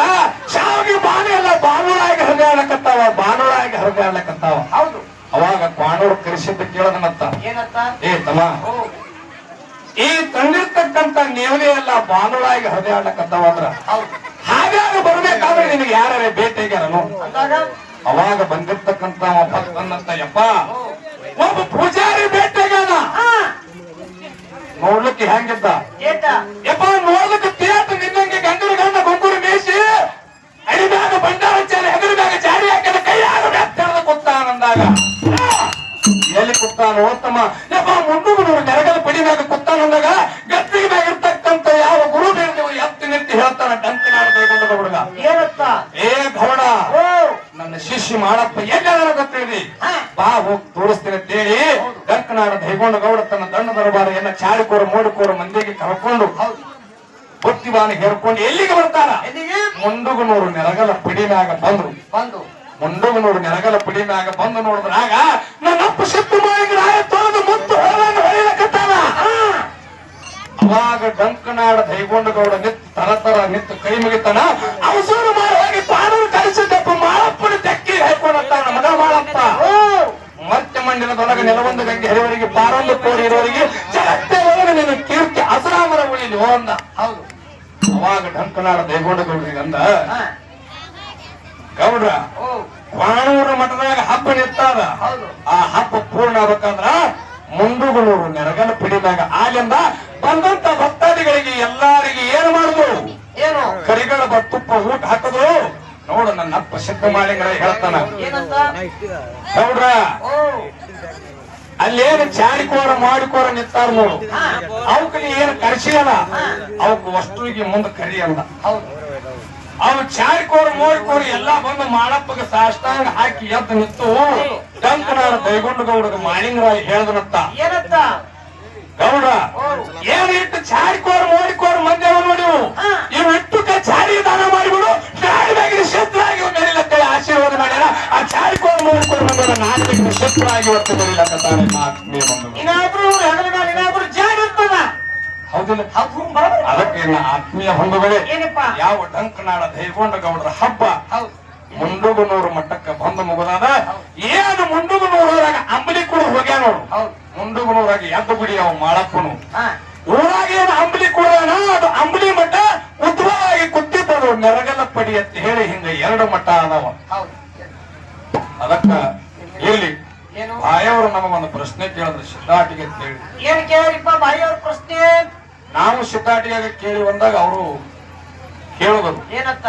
ಶಾವಿಗೆ ಬಾಣ ಎಲ್ಲ ಬಾನುಳಾಗಿ ಹರಿದಾಡಕತ್ತಾವ ಬಾನುಳಾಗಿ ಹರಿದಾಡಕತ್ತಾವ. ಹೌದು. ಅವಾಗ ಕ್ವಾಣೂರು ಕರೆಸಿದ್ದ ಕೇಳದನತ್ತ ಏನತ್ತ ಏ ತಮ್ಮ ಈ ತಂದಿರ್ತಕ್ಕಂತ ನೀವೇ ಎಲ್ಲ ಬಾನುಳಾಗಿ ಹರಿದಾಡಕತ್ತಾವ ಅಂದ್ರ ಹಾಗಾಗಿ ಬರ್ಬೇಕಾದ್ರೆ ನಿನಗೆ ಯಾರೇ ಭೇಟಿಯಾಗ್ಯಾರನು ಅಂದಾಗ ಅವಾಗ? ಬಂದಿರ್ತಕ್ಕಂತ ಒಬ್ಬ ಭಕ್ತನಂತ ಯಪ್ಪ ಒಬ್ಬ ಪೂಜಾರಿ ಹಾ. ನೋಡ್ಲಿಕ್ಕೆ ಹೆಂಗಿದ್ದ ಯಪ್ಪ ನೋಡ್ಲಿಕ್ಕೆ ತೇಟ ನಿನ್ನಂಗೆ ಗಂಗರು ಗಂಡ ಗುಂಗುರು ಮೇಸಿ ಅಡಿಮ್ಯಾಗ ಬಂಡಾರ ಚಾರಿ ಹೆಗಲ ಮ್ಯಾಗ ಜಾರಿ ಹಾಕಿದ ಕೈಯಾಗ ಕುತ್ತಾನ ಕುತ್ತಾನಂದಾಗ. ಎಲ್ಲಿ ಕುತ್ತಾನ ತಮ್ಮ ಕುತ್ತಾನಂದಾಗ ಗತ್ತಿಗೆ ಮ್ಯಾಗ ಇರ್ತಕ್ಕಂತ ಯಾವ ಗುರು ನೀವು ಎತ್ತಿ ನಿಂತು ಹೇಳ್ತಾನ ಡಂಕನಾಡ ಕೈಗೊಂಡ ಹುಡುಗ. ಏನತ್ತ? ಏ ಗೌಡ ನನ್ನ ಶಿಷ್ಯ ಮಾಡಪ್ಪ ಎಲ್ಲಾದ್ರೂ ಗೊತ್ತಿರಿ ಹಾ. ಬಾ ಹೋಗಿ ತೋರಿಸ್ತೀನಿ ಅಂತೇಳಿ ಕಂಕನಾಡ ದೈಗೊಂಡ ಗೌಡ ತನ್ನ ದಂಡ ದರಬಾರ ಎಲ್ಲ ಚಾಡಿಕೋರ ಮೋಡಿಕೋರ ಮಂದಿಗೆ ಕರ್ಕೊಂಡು ಬುತ್ತಿವಾನ ಹೇರ್ಕೊಂಡು ಎಲ್ಲಿಗೆ ಬರ್ತಾರ ಮುಂಡುಗನೂರು ನೆರಗಲ ಪಿಡಿನಾಗ ಬಂದ್ರು. ಬಂದು. ಮುಂಡುಗನೂರು ನೆರಗಲ ಪಿಡಿನಾಗ ಬಂದು ನೋಡಿದ್ರಾಗ ನನ್ನಪ್ಪ ಶಕ್ತಿ ಮಾಡಿ ರಾಯ ತೊಳೆದು ಮುತ್ತು ಹೊರಗೆ ಹೊಳಿಲಕತ್ತಾನ ಅವಾಗ ಡಂಕನಾಡ ದೈಗೊಂಡ ನಿತ್ ನಿತ್ತು ತರ ತರ ನಿತ್ತು ಕೈ ಮುಗಿತಾನ ಅವಸೂರು ಮಾಡಿ ಹೋಗಿ ಪಾನೂರು ಕಲಿಸಿದ್ದಪ್ಪ ಮಾಳಪ್ಪನ ತೆಕ್ಕಿ ಹಾಕೊಂಡತ್ತಾನ ಮಗ ಮಾಳಪ್ಪ ಓ ಮತ್ತೆ ಮಂಡಿನದೊಳಗೆ ನೆಲವೊಂದು ಗಂಗೆ ಹರಿವರಿಗೆ ಪಾರೊಂದು ಕೋರಿ ಇರುವರಿಗೆ ಜಗತ್ತೇ ಒಳಗೆ ನಿನ್ನ ಕೀರ್ತಿ ಅಸರಾಮರ ಉಳಿಲಿ ಓ ಅಂದ ಹೌದು ಅವಾಗ ಡಂಕನಾಡ ದೈಗೊಂಡ ಗೌಡ್ರಿಗೆ ಅಂದ ಹಾ ಗೌಡ್ರ ಓ ಕ್ವಾಣೂರು ಮಠದಾಗ ಹಬ್ಬ ನಿತ್ತಾದ ಹೌದು ಆ ಹಬ್ಬ ಪೂರ್ಣ ಆಗ್ಬೇಕಂದ್ರ ಮುಂಡುಗನೂರು ನೆರಗಲ ಪಿಡಿದಾಗ ಆಲಿಂದ ಬಂದಂತ ಭಕ್ತಾದಿಗಳಿಗೆ ಎಲ್ಲಾರಿಗೆ ಏನ್ ಮಾಡುದು ಏನು ಕರಿಗಳ ತುಪ್ಪ ಊಟ ಹಾಕಿದ್ರು ನೋಡು ನನ್ನ ಅಪ್ಪ ಸಿದ್ಧ ಮಾಡಿ ಹೇಳ್ತಾನ. ಅಲ್ಲೇನ ಓ. ಅಲ್ಲೇನು ಚಾರಿಕೋರ ಮಾಡಿಕೋರ ನಿಂತಾರ ನೋಡು. ಅವಕ್ಕೆ ಏನು ಕರ್ಸಿಯಲ್ಲ ಅವಕ್ಕೆ ವಸ್ತುವಿಗೆ ಮುಂದೆ ಕರಿ ಅಂದ ಅವ್ ಚಾರಿಕೋರ ಮೋಡಿಕೋರ ಎಲ್ಲಾ ಬಂದು ಮಾಡಪ್ಪಗ ಸಾಷ್ಟಾಂಗ ಹಾಕಿ ಎದ್ದು ನಿಂತು ಟಂಕನಾರ ದೈಗೊಂಡ ಗೌಡಗ ಮಾಳಿಂಗರಾಯ ಹೇಳ್ದನತ್ತ ಏನತ್ತ ಗೌಡ ಏನಿಟ್ಟು ಏನ್ ಇಟ್ಟು ಚಾರಿಕೋರ ಮೋಡಿಕೋರ ಮಂದಿ ಅವ ನೋಡಿವು. ಇವ್ ಇಟ್ಟು ನಾಡಿನ ಶತ್ರಾಗಿ ಹೊತ್ತು ಮೇಲಿಲಕ್ಕತ್ತಾನೆ ಆತ್ಮೀಯ ಬಂಧುಗಳು. ಏನಾದ್ರೂ ಇನ್ನಾದ್ರೂ ಜಾಗ ಇರ್ತದ ಹೌದಿಲ್ಲ. ಹಬ್ಬ ಬರೋಬರಿ. ಅದಕ್ಕೆ ನನ್ನ ಆತ್ಮೀಯ ಬಂಧುಗಳೇ ಏನಪ್ಪ? ಯಾವ ಡಂಕನಾಳ ದೈಗೊಂಡ ಗೌಡರ ಹಬ್ಬ ಮುಂಡುಗನೂರು ಮಟ್ಟಕ್ಕೆ ಬಂದು ಮುಗದಾದ ಏನು ಮುಂಡುಗನೂರಾಗ ಅಂಬಲಿ ಕೂಡ ಹೋಗ್ಯ ನೋಡು. ಮುಂಡುಗನೂರಾಗ ಎದ್ದು ಬಿಡಿ ಅವ ಹಾ. ಊರಾಗ ಏನು ಅಂಬಲಿ ಕೂಡ ಅದು ಅಂಬಲಿ ಮಠ ಉದ್ಭವವಾಗಿ ಕುತ್ತಿದ್ದದು ನೆರಗಲ ಪಡಿ ಅಂತ ಹೇಳಿ ಹಿಂಗ ಎರಡು ಮಠ ಅದಾವ ಅದಕ್ಕ ಇಲ್ಲಿ ಬಾಯವರು ನಮ್ಮ ನಮಗೊಂದು ಪ್ರಶ್ನೆ ಕೇಳಿದ್ರು ಸಿದ್ಧಾಟಿಗೆ ಅಂತ ಹೇಳಿ. ಏನ್ ಕೇಳಿಪ್ಪ ಬಾಯಿಯವ್ರ ಪ್ರಶ್ನೆ? ನಾವು ಸಿದ್ಧಾಟಿಗೆ ಕೇಳಿ ಬಂದಾಗ ಅವರು ಕೇಳಿದ್ರು ಏನಂತ?